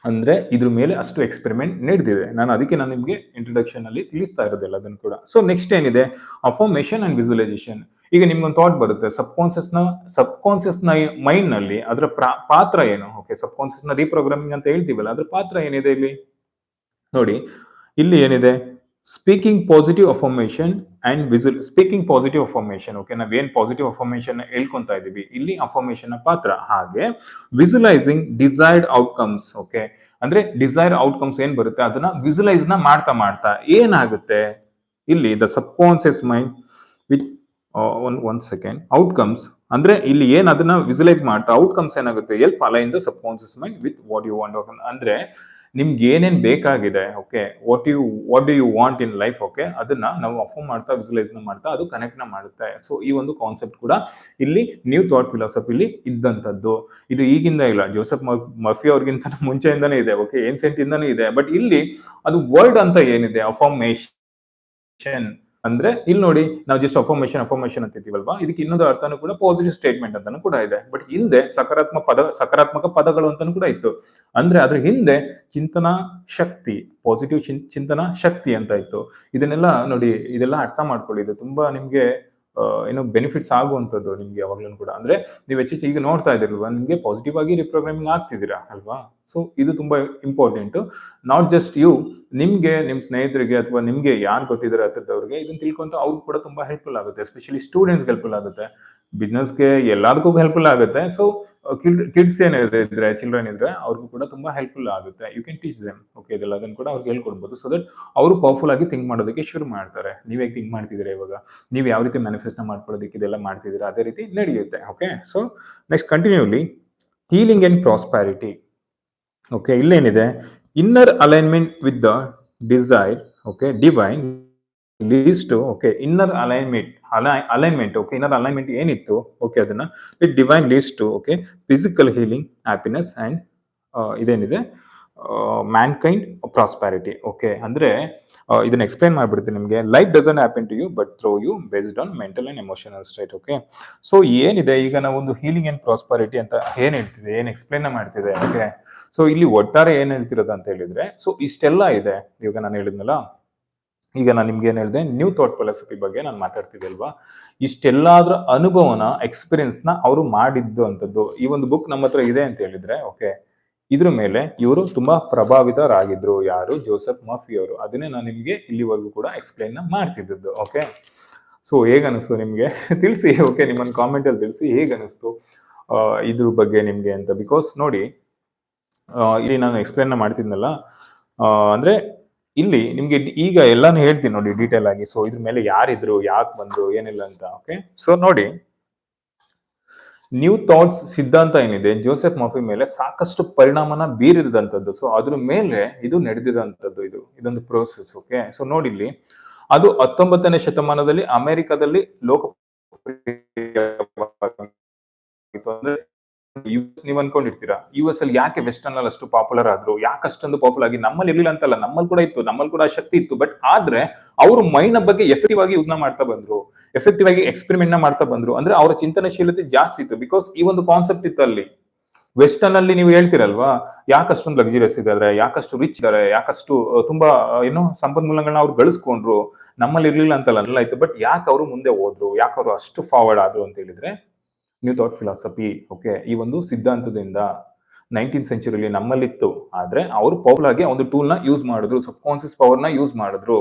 A: ಅಂದರೆ ಇದ್ರ ಮೇಲೆ ಅಷ್ಟು ಎಕ್ಸ್ಪೆರಿಮೆಂಟ್ ನಡೆದಿದೆ. ನಾನು ಅದಕ್ಕೆ ನಾನು ನಿಮಗೆ ಇಂಟ್ರೊಡಕ್ಷನ್ ಅಲ್ಲಿ ತಿಳಿಸ್ತಾ ಇರೋದಿಲ್ಲ ಅದನ್ನು ಕೂಡ. ಸೊ ನೆಕ್ಸ್ಟ್ ಏನಿದೆ? ಅಫಾರ್ಮೇಷನ್ ಆ್ಯಂಡ್ ವಿಜುವಲೈಸೇಷನ್ ಈಗ ನಿಮ್ಗೊಂದು ಥಾಟ್ ಬರುತ್ತೆ. ಸಬ್ ಕಾನ್ಸಿಯಸ್ನ ಸಬ್ ಕಾನ್ಸಿಯಸ್ನ ಮೈಂಡ್ನಲ್ಲಿ ಅದರ ಪಾತ್ರ ಏನು? ಓಕೆ ಸಬ್ ಕಾನ್ಸಿಯಸ್ ರೀಪ್ರೋಗ್ರಾಮಿಂಗ್ ಅಂತ ಹೇಳ್ತೀವಲ್ಲ, ಅದರ ಪಾತ್ರ ಏನಿದೆ ಇಲ್ಲಿ? ನೋಡಿ, ಇಲ್ಲಿ ಏನಿದೆ? Speaking positive affirmation and visual speaking positive affirmation okay ನಾವೇನ್ ಪಾಸಿಟಿವ್ ಅಫಾರ್ಮೇಶನ್ ಹೇಳ್ಕೊತಾ ಇದೀವಿ ಇಲ್ಲಿ ಅಫಾರ್ಮೇಶನ್ ಪಾತ್ರ ಹಾಗೆ ವಿಸುಲೈಸಿಂಗ್ ಡಿಸೈರ್ಡ್ ಔಟ್ಕಮ್ಸ್ ಓಕೆ ಅಂದ್ರೆ ಡಿಸೈರ್ ಔಟ್ಕಮ್ಸ್ ಏನ್ ಬರುತ್ತೆ? ಅದನ್ನ ವಿಸುಲೈಸ್ನ ಮಾಡ್ತಾ ಮಾಡ್ತಾ ಏನಾಗುತ್ತೆ? ಇಲ್ಲಿ the subconscious mind with one one second outcomes ಅಂದ್ರೆ ಇಲ್ಲಿ ಏನ್ ಅದನ್ನ ವಿಸುಲೈಸ್ ಮಾಡ್ತಾ ಔಟ್ಕಮ್ಸ್ ಏನಾಗುತ್ತೆ? All follow in the subconscious mind with what you want ಅಂದ್ರೆ ನಿಮ್ಗೆ ಏನೇನು ಬೇಕಾಗಿದೆ okay what you what do you want in life okay ಅದನ್ನ ನಾವು ಅಫರ್ಮ್ ಮಾಡ್ತಾ ವಿಸುಲೈಸ್ನ ಮಾಡ್ತಾ, ಅದು ಕನೆಕ್ಟ್ನ ಮಾಡುತ್ತೆ. ಸೊ ಈ ಒಂದು ಕಾನ್ಸೆಪ್ಟ್ ಕೂಡ ಇಲ್ಲಿ ನ್ಯೂ ಥಾಟ್ ಫಿಲಾಸಫಿಲಿ ಇದ್ದಂಥದ್ದು. ಇದು ಈಗಿಂದ ಇಲ್ಲ. ಜೋಸೆಫ್ ಮಫಿ ಅವ್ರಿಗಿಂತ ಮುಂಚೆಯಿಂದನೇ ಇದೆ ಓಕೆ ಏನ್ಸೆಂಟ್ ಇಂದನೇ ಇದೆ. ಬಟ್ ಇಲ್ಲಿ ಅದು ವರ್ಡ್ ಅಂತ ಏನಿದೆ? ಅಫಾರ್ಮೇಶನ್ ಅಂದ್ರೆ ಇಲ್ಲಿ ನೋಡಿ, ನಾವು ಜಸ್ಟ್ ಅಫರ್ಮೇಷನ್ ಅಫರ್ಮೇಷನ್ ಅಂತ ಇದೀವಲ್ವಾ ಇದಕ್ಕೆ ಇನ್ನೊಂದು ಅರ್ಥನೂ ಕೂಡ ಪಾಸಿಟಿವ್ ಸ್ಟೇಟ್ಮೆಂಟ್ ಅಂತಾನು ಕೂಡ ಇದೆ. ಬಟ್ ಹಿಂದೆ ಸಕಾರಾತ್ಮಕ ಪದ, ಸಕಾರಾತ್ಮಕ ಪದಗಳು ಅಂತಾನು ಕೂಡ ಇತ್ತು. ಅಂದ್ರೆ ಅದ್ರ ಹಿಂದೆ ಚಿಂತನಾ ಶಕ್ತಿ ಪಾಸಿಟಿವ್ ಚಿಂತನಾ ಶಕ್ತಿ ಅಂತ ಇತ್ತು. ಇದನ್ನೆಲ್ಲ ನೋಡಿ, ಇದೆಲ್ಲ ಅರ್ಥ ಮಾಡ್ಕೊಳ್ಳಿ. ಇದು ತುಂಬಾ ನಿಮ್ಗೆ ಏನು ಬೆನಿಫಿಟ್ಸ್ ಆಗುವಂಥದ್ದು ನಿಮ್ಗೆ ಯಾವಾಗ್ಲೂ ಕೂಡ. ಅಂದ್ರೆ ನೀವು ಹೆಚ್ಚೆಚ್ಚು ಈಗ ನೋಡ್ತಾ ಇದ್ದೀರಲ್ವಾ, ನಿಮಗೆ ಪಾಸಿಟಿವ್ ಆಗಿ ರಿಪ್ರೋಗ್ರಾಮಿಂಗ್ ಆಗ್ತಿದ್ದೀರಾ ಅಲ್ವಾ? ಸೊ ಇದು ತುಂಬಾ ಇಂಪಾರ್ಟೆಂಟ್ ನಾಟ್ ಜಸ್ಟ್ ಯು ನಿಮ್ಗೆ, ನಿಮ್ ಸ್ನೇಹಿತರಿಗೆ ಅಥವಾ ನಿಮ್ಗೆ ಯಾರು ಗೊತ್ತಿದ್ದಾರೆ ಹತ್ರದವ್ರಿಗೆ ಇದನ್ನ ತಿಳ್ಕೊಂತ ಅವ್ರಿಗೆ ಕೂಡ ತುಂಬಾ ಹೆಲ್ಪ್ಫುಲ್ ಆಗುತ್ತೆ. ಎಸ್ಪೆಷಲಿ ಸ್ಟೂಡೆಂಟ್ಸ್ ಹೆಲ್ಪ್ಫುಲ್ ಆಗುತ್ತೆ. ಬಿಸ್ನೆಸ್ಗೆ ಎಲ್ಲದಕ್ಕೂ ಹೆಲ್ಪ್ಫುಲ್ ಆಗುತ್ತೆ. ಸೊ ಕಿಡ್ಸ್ ಏನಿದ್ರೆ ಇದ್ರೆ ಚಿಲ್ಡ್ರನ್ ಇದ್ರೆ ಅವ್ರಿಗೂ ಕೂಡ ತುಂಬಾ ಹೆಲ್ಪ್ಫುಲ್ ಆಗುತ್ತೆ. You can teach them okay ಇದೆಲ್ಲ ಅದನ್ನು ಕೂಡ ಅವ್ರಿಗೆ ಹೇಳ್ಕೊಡ್ಬೋದು ಸೊ ದಟ್ ಅವರು ಪವರ್ಫುಲ್ ಆಗಿ ಥಿಂಕ್ ಮಾಡೋದಕ್ಕೆ ಶುರು ಮಾಡ್ತಾರೆ. ನೀವ್ ಹೇಗೆ ಥಿಂಕ್ ಮಾಡ್ತಿದ್ದೀರಾ ಇವಾಗ? ನೀವು ಯಾವ ರೀತಿ ಮ್ಯಾನಿಫೆಸ್ಟೋ ಮಾಡ್ಕೊಳ್ಳೋದಕ್ಕೆ ಇದೆಲ್ಲ ಮಾಡ್ತಿದ್ದೀರಾ? ಅದೇ ರೀತಿ ನಡೆಯುತ್ತೆ okay so next continuously healing and prosperity okay ಇಲ್ಲೇನಿದೆ? Inner alignment with the desire okay divine least okay inner alignment alignment okay inner alignment ಏನಿತ್ತು? ಓಕೆ ಅದನ್ನ with divine least okay physical healing happiness and ಇದೇನಿದೆ? Mankind prosperity okay ಅಂದ್ರೆ ಆ, ಇದನ್ನ explain ಮಾಡ್ಬಿಡ್ತೀನಿ ನಿಮಗೆ. Life doesn't happen to you but through you based on mental and emotional state okay so ಏನಿದೆ? ಈಗ ನಾವು ಒಂದು ಹೀಲಿಂಗ್ ಅಂಡ್ ಪ್ರಾಸ್ಪರಿಟಿ ಅಂತ ಏನ್ ಹೇಳ್ತಿದೆ? ಏನ್ ಎಕ್ಸ್ಪ್ಲೈನ್ ಮಾಡ್ತಿದೆ ಓಕೆ ಸೊ ಇಲ್ಲಿ ಒಟ್ಟಾರೆ ಏನ್ ಹೇಳ್ತಿರೋದು ಅಂತ ಹೇಳಿದ್ರೆ ಸೊ ಇಷ್ಟೆಲ್ಲ ಇದೆ. ಇವಾಗ ನಾನು ಹೇಳಿದ್ನಲ್ಲ ಈಗ ನಾನು ನಿಮ್ಗೆ ಏನು ಹೇಳಿದೆ ನ್ಯೂ ಥಾಟ್ ಫಿಲಾಸಫಿ ಬಗ್ಗೆ ನಾನು ಮಾತಾಡ್ತಿದ್ದೆ ಅಲ್ವಾ? ಇಷ್ಟೆಲ್ಲಾದ್ರ ಅನುಭವನ ಎಕ್ಸ್ಪೀರಿಯನ್ಸ್ನ ಅವರು ಮಾಡಿದ್ದು ಅಂಥದ್ದು ಈ ಒಂದು ಬುಕ್ ನಮ್ಮ ಹತ್ರ ಇದೆ ಅಂತ ಹೇಳಿದ್ರೆ ಓಕೆ ಇದ್ರ ಮೇಲೆ ಇವರು ತುಂಬಾ ಪ್ರಭಾವಿತರಾಗಿದ್ರು. ಯಾರು? ಜೋಸೆಫ್ ಮಫಿ ಅವರು. ಅದನ್ನೇ ನಾನು ನಿಮಗೆ ಇಲ್ಲಿವರೆಗೂ ಕೂಡ ಎಕ್ಸ್ಪ್ಲೈನ್ ಮಾಡ್ತಿದ್ದದ್ದು ಓಕೆ ಸೊ ಹೇಗೆ ಅನಿಸ್ತು ನಿಮಗೆ? ತಿಳಿಸಿ ಓಕೆ ನಿಮ್ಮನ್ನು ಕಾಮೆಂಟಲ್ಲಿ ತಿಳಿಸಿ ಹೇಗೆ ಅನಿಸ್ತು ಆ, ಇದ್ರ ಬಗ್ಗೆ ನಿಮಗೆ ಅಂತ. ಬಿಕಾಸ್ ನೋಡಿ ಇಲ್ಲಿ ನಾನು ಎಕ್ಸ್ಪ್ಲೈನ್ ಮಾಡ್ತಿದ್ನಲ್ಲ ಅಂದ್ರೆ ಇಲ್ಲಿ ನಿಮ್ಗೆ ಈಗ ಎಲ್ಲಾನು ಹೇಳ್ತೀನಿ ನೋಡಿ ಡೀಟೇಲ್ ಆಗಿ. ಸೊ ಇದ್ರ ಮೇಲೆ ಯಾರಿದ್ರು, ಯಾಕೆ ಬಂದ್ರು, ಏನಿಲ್ಲ ಅಂತ ಓಕೆ ಸೊ ನೋಡಿ ನ್ಯೂ ಥಾಟ್ಸ್ ಸಿದ್ಧಾಂತ ಏನಿದೆ ಜೋಸೆಫ್ ಮಾಫಿ ಮೇಲೆ ಸಾಕಷ್ಟು ಪರಿಣಾಮನ ಬೀರಿದಂಥದ್ದು. ಸೊ ಅದ್ರ ಮೇಲೆ ಇದು ನಡೆದಿದಂಥದ್ದು ಇದು, ಇದೊಂದು ಪ್ರೋಸೆಸ್ ಓಕೆ ಸೊ ನೋಡಿ ಇಲ್ಲಿ, ಅದು ಹತ್ತೊಂಬತ್ತನೇ ಶತಮಾನದಲ್ಲಿ ಅಮೆರಿಕದಲ್ಲಿ ಅಂದ್ರೆ ಯು ಎಸ್ ನೀವು ಅನ್ಕೊಂಡಿರ್ತೀರಾ? ಯು ಎಸ್ ಅಲ್ಲಿ ಯಾಕೆ ವೆಸ್ಟರ್ನ್ ಅಲ್ಲಿ ಅಷ್ಟು ಪಾಪ್ಯುಲರ್ ಆದ್ರು? ಯಾಕೆ ಅಷ್ಟೊಂದು ಪಾಪ್ಯುಲರ್ ಆಗಿ ನಮ್ಮಲ್ಲಿ ಇರ್ಲಿಲ್ಲ ಅಂತಲ್ಲ, ನಮ್ಮಲ್ಲಿ ಕೂಡ ಇತ್ತು, ನಮ್ಮಲ್ಲಿ ಕೂಡ ಶಕ್ತಿ ಇತ್ತು. ಬಟ್ ಆದ್ರೆ ಅವರು ಮೈಂಡ್ ಬಗ್ಗೆ ಎಫೆಕ್ಟಿವ್ ಆಗಿ ಯೂಸ್ ಮಾಡ್ತಾ ಬಂದ್ರು. ಎಫೆಕ್ಟಿವ್ ಆಗಿ ಎಕ್ಸ್ಪೆರಿಮೆಂಟ್ನ ಮಾಡ್ತಾ ಬಂದ್ರು. ಅಂದ್ರೆ ಅವರ ಚಿಂತನಶೀಲತೆ ಜಾಸ್ತಿ ಇತ್ತು. ಬಿಕಾಸ್ ಈ ಒಂದು ಕಾನ್ಸೆಪ್ಟ್ ಇತ್ತು ಅಲ್ಲಿ. ವೆಸ್ಟರ್ನ್ ಅಲ್ಲಿ ನೀವು ಹೇಳ್ತಿರಲ್ವಾ? ಯಾಕಷ್ಟೊಂದು ಲಕ್ಸುರಿಯಸ್ ಇದ್ದಾರೆ ಯಾಕಷ್ಟು ರಿಚ್ ಇದ್ದಾರೆ ಯಾಕಷ್ಟು ತುಂಬಾ ಏನು ಸಂಪನ್ಮೂಲಗಳನ್ನ ಅವ್ರು ಗಳಿಸ್ಕೊಂಡ್ರು? ನಮ್ಮಲ್ಲಿ ಇರ್ಲಿಲ್ಲ ಅಂತಲ್ಲ ಅಲ್ಲ ಇತ್ತು ಬಟ್ ಯಾಕೆ ಅವರು ಮುಂದೆ ಹೋದ್ರು? ಯಾಕೆ ಅವರು ಅಷ್ಟು ಫಾರ್ವರ್ಡ್ ಆದ್ರು ಅಂತ ಹೇಳಿದ್ರೆ ನ್ಯೂ ಥಾಟ್ ಫಿಲಾಸಫಿ ಓಕೆ ಈ ಒಂದು ಸಿದ್ಧಾಂತದಿಂದ ನೈನ್ಟೀನ್ ಸೆಂಚುರಿಲಿ ನಮ್ಮಲ್ಲಿತ್ತು. ಆದರೆ ಅವರು ಪವರ್ ಆಗಿ ಒಂದು ಟೂಲ್ನ ಯೂಸ್ ಮಾಡಿದ್ರು ಸಬ್ ಕಾನ್ಸಿಯಸ್ ಪವರ್ನ ಯೂಸ್ ಮಾಡಿದ್ರು.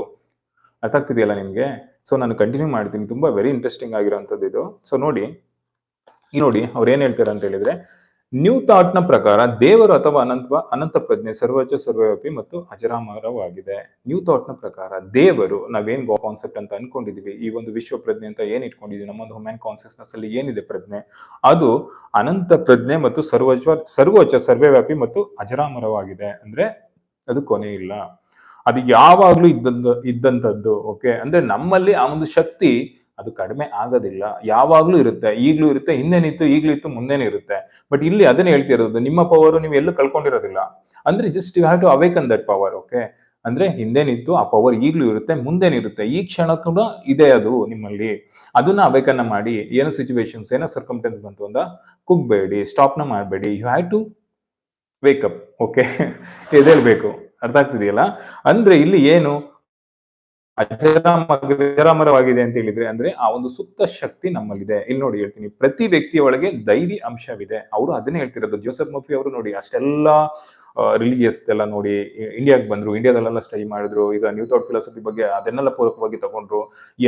A: ಅರ್ಥ ಆಗ್ತಿದೆಯಲ್ಲ ನಿಮಗೆ? ಸೊ ನಾನು ಕಂಟಿನ್ಯೂ ಮಾಡ್ತೀನಿ. ತುಂಬ ವೆರಿ ಇಂಟ್ರೆಸ್ಟಿಂಗ್ ಆಗಿರೋಂಥದ್ದು ಇದು. ಸೊ ನೋಡಿ, ಈ ನೋಡಿ ಅವ್ರು ಏನು ಹೇಳ್ತಾರೆ ಅಂತ ಹೇಳಿದ್ರೆ ನ್ಯೂ ಥಾಟ್ನ ಪ್ರಕಾರ ದೇವರು ಅಥವಾ ಅನಂತ ಅನಂತ ಪ್ರಜ್ಞೆ, ಸರ್ವೋಚ್ಚ, ಸರ್ವವ್ಯಾಪಿ ಮತ್ತು ಅಜರಾಮರವಾಗಿದೆ. ನ್ಯೂ ಥಾಟ್ನ ಪ್ರಕಾರ ದೇವರು, ನಾವೇನ್ ಕಾನ್ಸೆಪ್ಟ್ ಅಂತ ಅನ್ಕೊಂಡಿದೀವಿ, ಈ ಒಂದು ವಿಶ್ವ ಪ್ರಜ್ಞೆ ಅಂತ ಏನ್ ಇಟ್ಕೊಂಡಿದೀವಿ ನಮ್ಮೊಂದು ಹ್ಯೂಮನ್ ಕಾನ್ಸಿಯಸ್ನೆಸ್ ಅಲ್ಲಿ ಏನಿದೆ ಪ್ರಜ್ಞೆ, ಅದು ಅನಂತ ಪ್ರಜ್ಞೆ ಮತ್ತು ಸರ್ವಜ ಸರ್ವೋಚ್ಚ, ಸರ್ವವ್ಯಾಪಿ ಮತ್ತು ಅಜರಾಮರವಾಗಿದೆ. ಅಂದ್ರೆ ಅದು ಕೊನೆ ಇಲ್ಲ. ಅದು ಯಾವಾಗ್ಲೂ ಇದ್ದಂತ ಇದ್ದಂಥದ್ದು ಓಕೆ ಅಂದ್ರೆ ನಮ್ಮಲ್ಲಿ ಆ ಒಂದು ಶಕ್ತಿ ಅದು ಕಡಿಮೆ ಆಗೋದಿಲ್ಲ. ಯಾವಾಗಲೂ ಇರುತ್ತೆ. ಈಗಲೂ ಇರುತ್ತೆ, ಹಿಂದೆನಿತ್ತು, ಈಗಲೂ ಇತ್ತು, ಮುಂದೆನೂ ಇರುತ್ತೆ. ಬಟ್ ಇಲ್ಲಿ ಅದನ್ನೇ ಹೇಳ್ತಿರೋದು, ನಿಮ್ಮ ಪವರ್ ನೀವು ಎಲ್ಲೂ ಕಳ್ಕೊಂಡಿರೋದಿಲ್ಲ. ಅಂದ್ರೆ just you have to awaken that power okay ಅಂದ್ರೆ ಹಿಂದೇನಿತ್ತು, ಆ ಪವರ್ ಈಗಲೂ ಇರುತ್ತೆ, ಮುಂದೇನಿರುತ್ತೆ. ಈ ಕ್ಷಣ ಕೂಡ ಇದೆ ಅದು ನಿಮ್ಮಲ್ಲಿ. ಅದನ್ನ ಅವೇಕನ್ನ ಮಾಡಿ, ಏನೋ ಸಿಚುವೇಶನ್ಸ್ ಏನೋ ಸರ್ಕಮ್ಟೆನ್ಸ್ ಬಂತು ಅಂದ, ಕುಗ್ಬೇಡಿ ಸ್ಟಾಪ್ನ ಮಾಡಬೇಡಿ. You have to wake up okay ಎದೇಳ್ಬೇಕು ಅರ್ಥ ಆಗ್ತಿದೆಯಲ್ಲ? ಅಂದ್ರೆ ಇಲ್ಲಿ ಏನು? ಅಜರಾಮ ಅಜರಾಮರವಾಗಿದೆ ಅಂತ ಹೇಳಿದ್ರೆ ಅಂದ್ರೆ ಆ ಒಂದು ಸುಪ್ತ ಶಕ್ತಿ ನಮ್ಮಲ್ಲಿದೆ. ಇಲ್ಲಿ ನೋಡಿ ಹೇಳ್ತೀನಿ, ಪ್ರತಿ ವ್ಯಕ್ತಿಯ ಒಳಗೆ ದೈವಿ ಅಂಶವಿದೆ. ಅವರು ಅದನ್ನೇ ಹೇಳ್ತಿರೋದು. ಜೋಸೆಫ್ ಮಫಿ ಅವರು ನೋಡಿ ಅಷ್ಟೆಲ್ಲ ರಿಲಿಜಿಯಸ್ ಎಲ್ಲ ನೋಡಿ ಇಂಡಿಯಾಗೆ ಬಂದ್ರು ಇಂಡಿಯಾದಲ್ಲೆಲ್ಲ ಸ್ಟಡಿ ಮಾಡಿದ್ರು, ಈಗ ನ್ಯೂ ಥಾಟ್ ಫಿಲಾಸಫಿ ಬಗ್ಗೆ ಅದನ್ನೆಲ್ಲ ಪೂರಕವಾಗಿ ತಗೊಂಡ್ರು.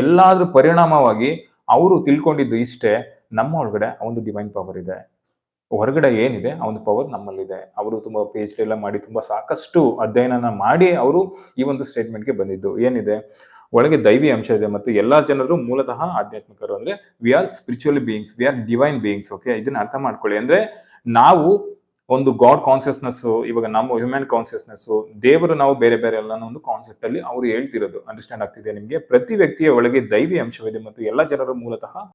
A: ಎಲ್ಲಾದ್ರೂ ಪರಿಣಾಮವಾಗಿ ಅವರು ತಿಳ್ಕೊಂಡಿದ್ದು ಇಷ್ಟೇ, ನಮ್ಮ ಒಳಗಡೆ ಒಂದು ಡಿವೈನ್ ಪವರ್ ಇದೆ. ಹೊರಗಡೆ ಏನಿದೆ, ಆ ಒಂದು ಪವರ್ ನಮ್ಮಲ್ಲಿದೆ. ಅವರು ತುಂಬಾ ಪೇಜ್ ಎಲ್ಲ ಮಾಡಿ ತುಂಬಾ ಸಾಕಷ್ಟು ಅಧ್ಯಯನನ ಮಾಡಿ ಅವರು ಈ ಒಂದು ಸ್ಟೇಟ್ಮೆಂಟ್ಗೆ ಬಂದಿದ್ದು. ಏನಿದೆ? ಒಳಗೆ ದೈವಿ ಅಂಶ ಇದೆ ಮತ್ತು ಎಲ್ಲಾ ಜನರು ಮೂಲತಃ ಆಧ್ಯಾತ್ಮಿಕರು ಅಂದ್ರೆ we are spiritual beings we are divine beings okay ಇದನ್ನ ಅರ್ಥ ಮಾಡ್ಕೊಳ್ಳಿ. ಅಂದ್ರೆ ನಾವು ಒಂದು ಗಾಡ್ ಕಾನ್ಸಿಯಸ್ನೆಸ್ ಇವಾಗ ನಮ್ಮ ಹ್ಯೂಮನ್ ಕಾನ್ಸಿಯಸ್ನೆಸ್ ದೇವರು ನಾವು ಬೇರೆ ಬೇರೆ ಎಲ್ಲ ಒಂದು ಕಾನ್ಸೆಪ್ಟ್ ಅಲ್ಲಿ ಅವರು ಹೇಳ್ತಿರೋದು. ಅಂಡರ್ಸ್ಟ್ಯಾಂಡ್ ಆಗ್ತಿದೆ ನಿಮಗೆ? ಪ್ರತಿ ವ್ಯಕ್ತಿಯ ಒಳಗೆ ದೈವಿ ಅಂಶವಿದೆ ಮತ್ತು ಎಲ್ಲ ಜನರು ಮೂಲತಃ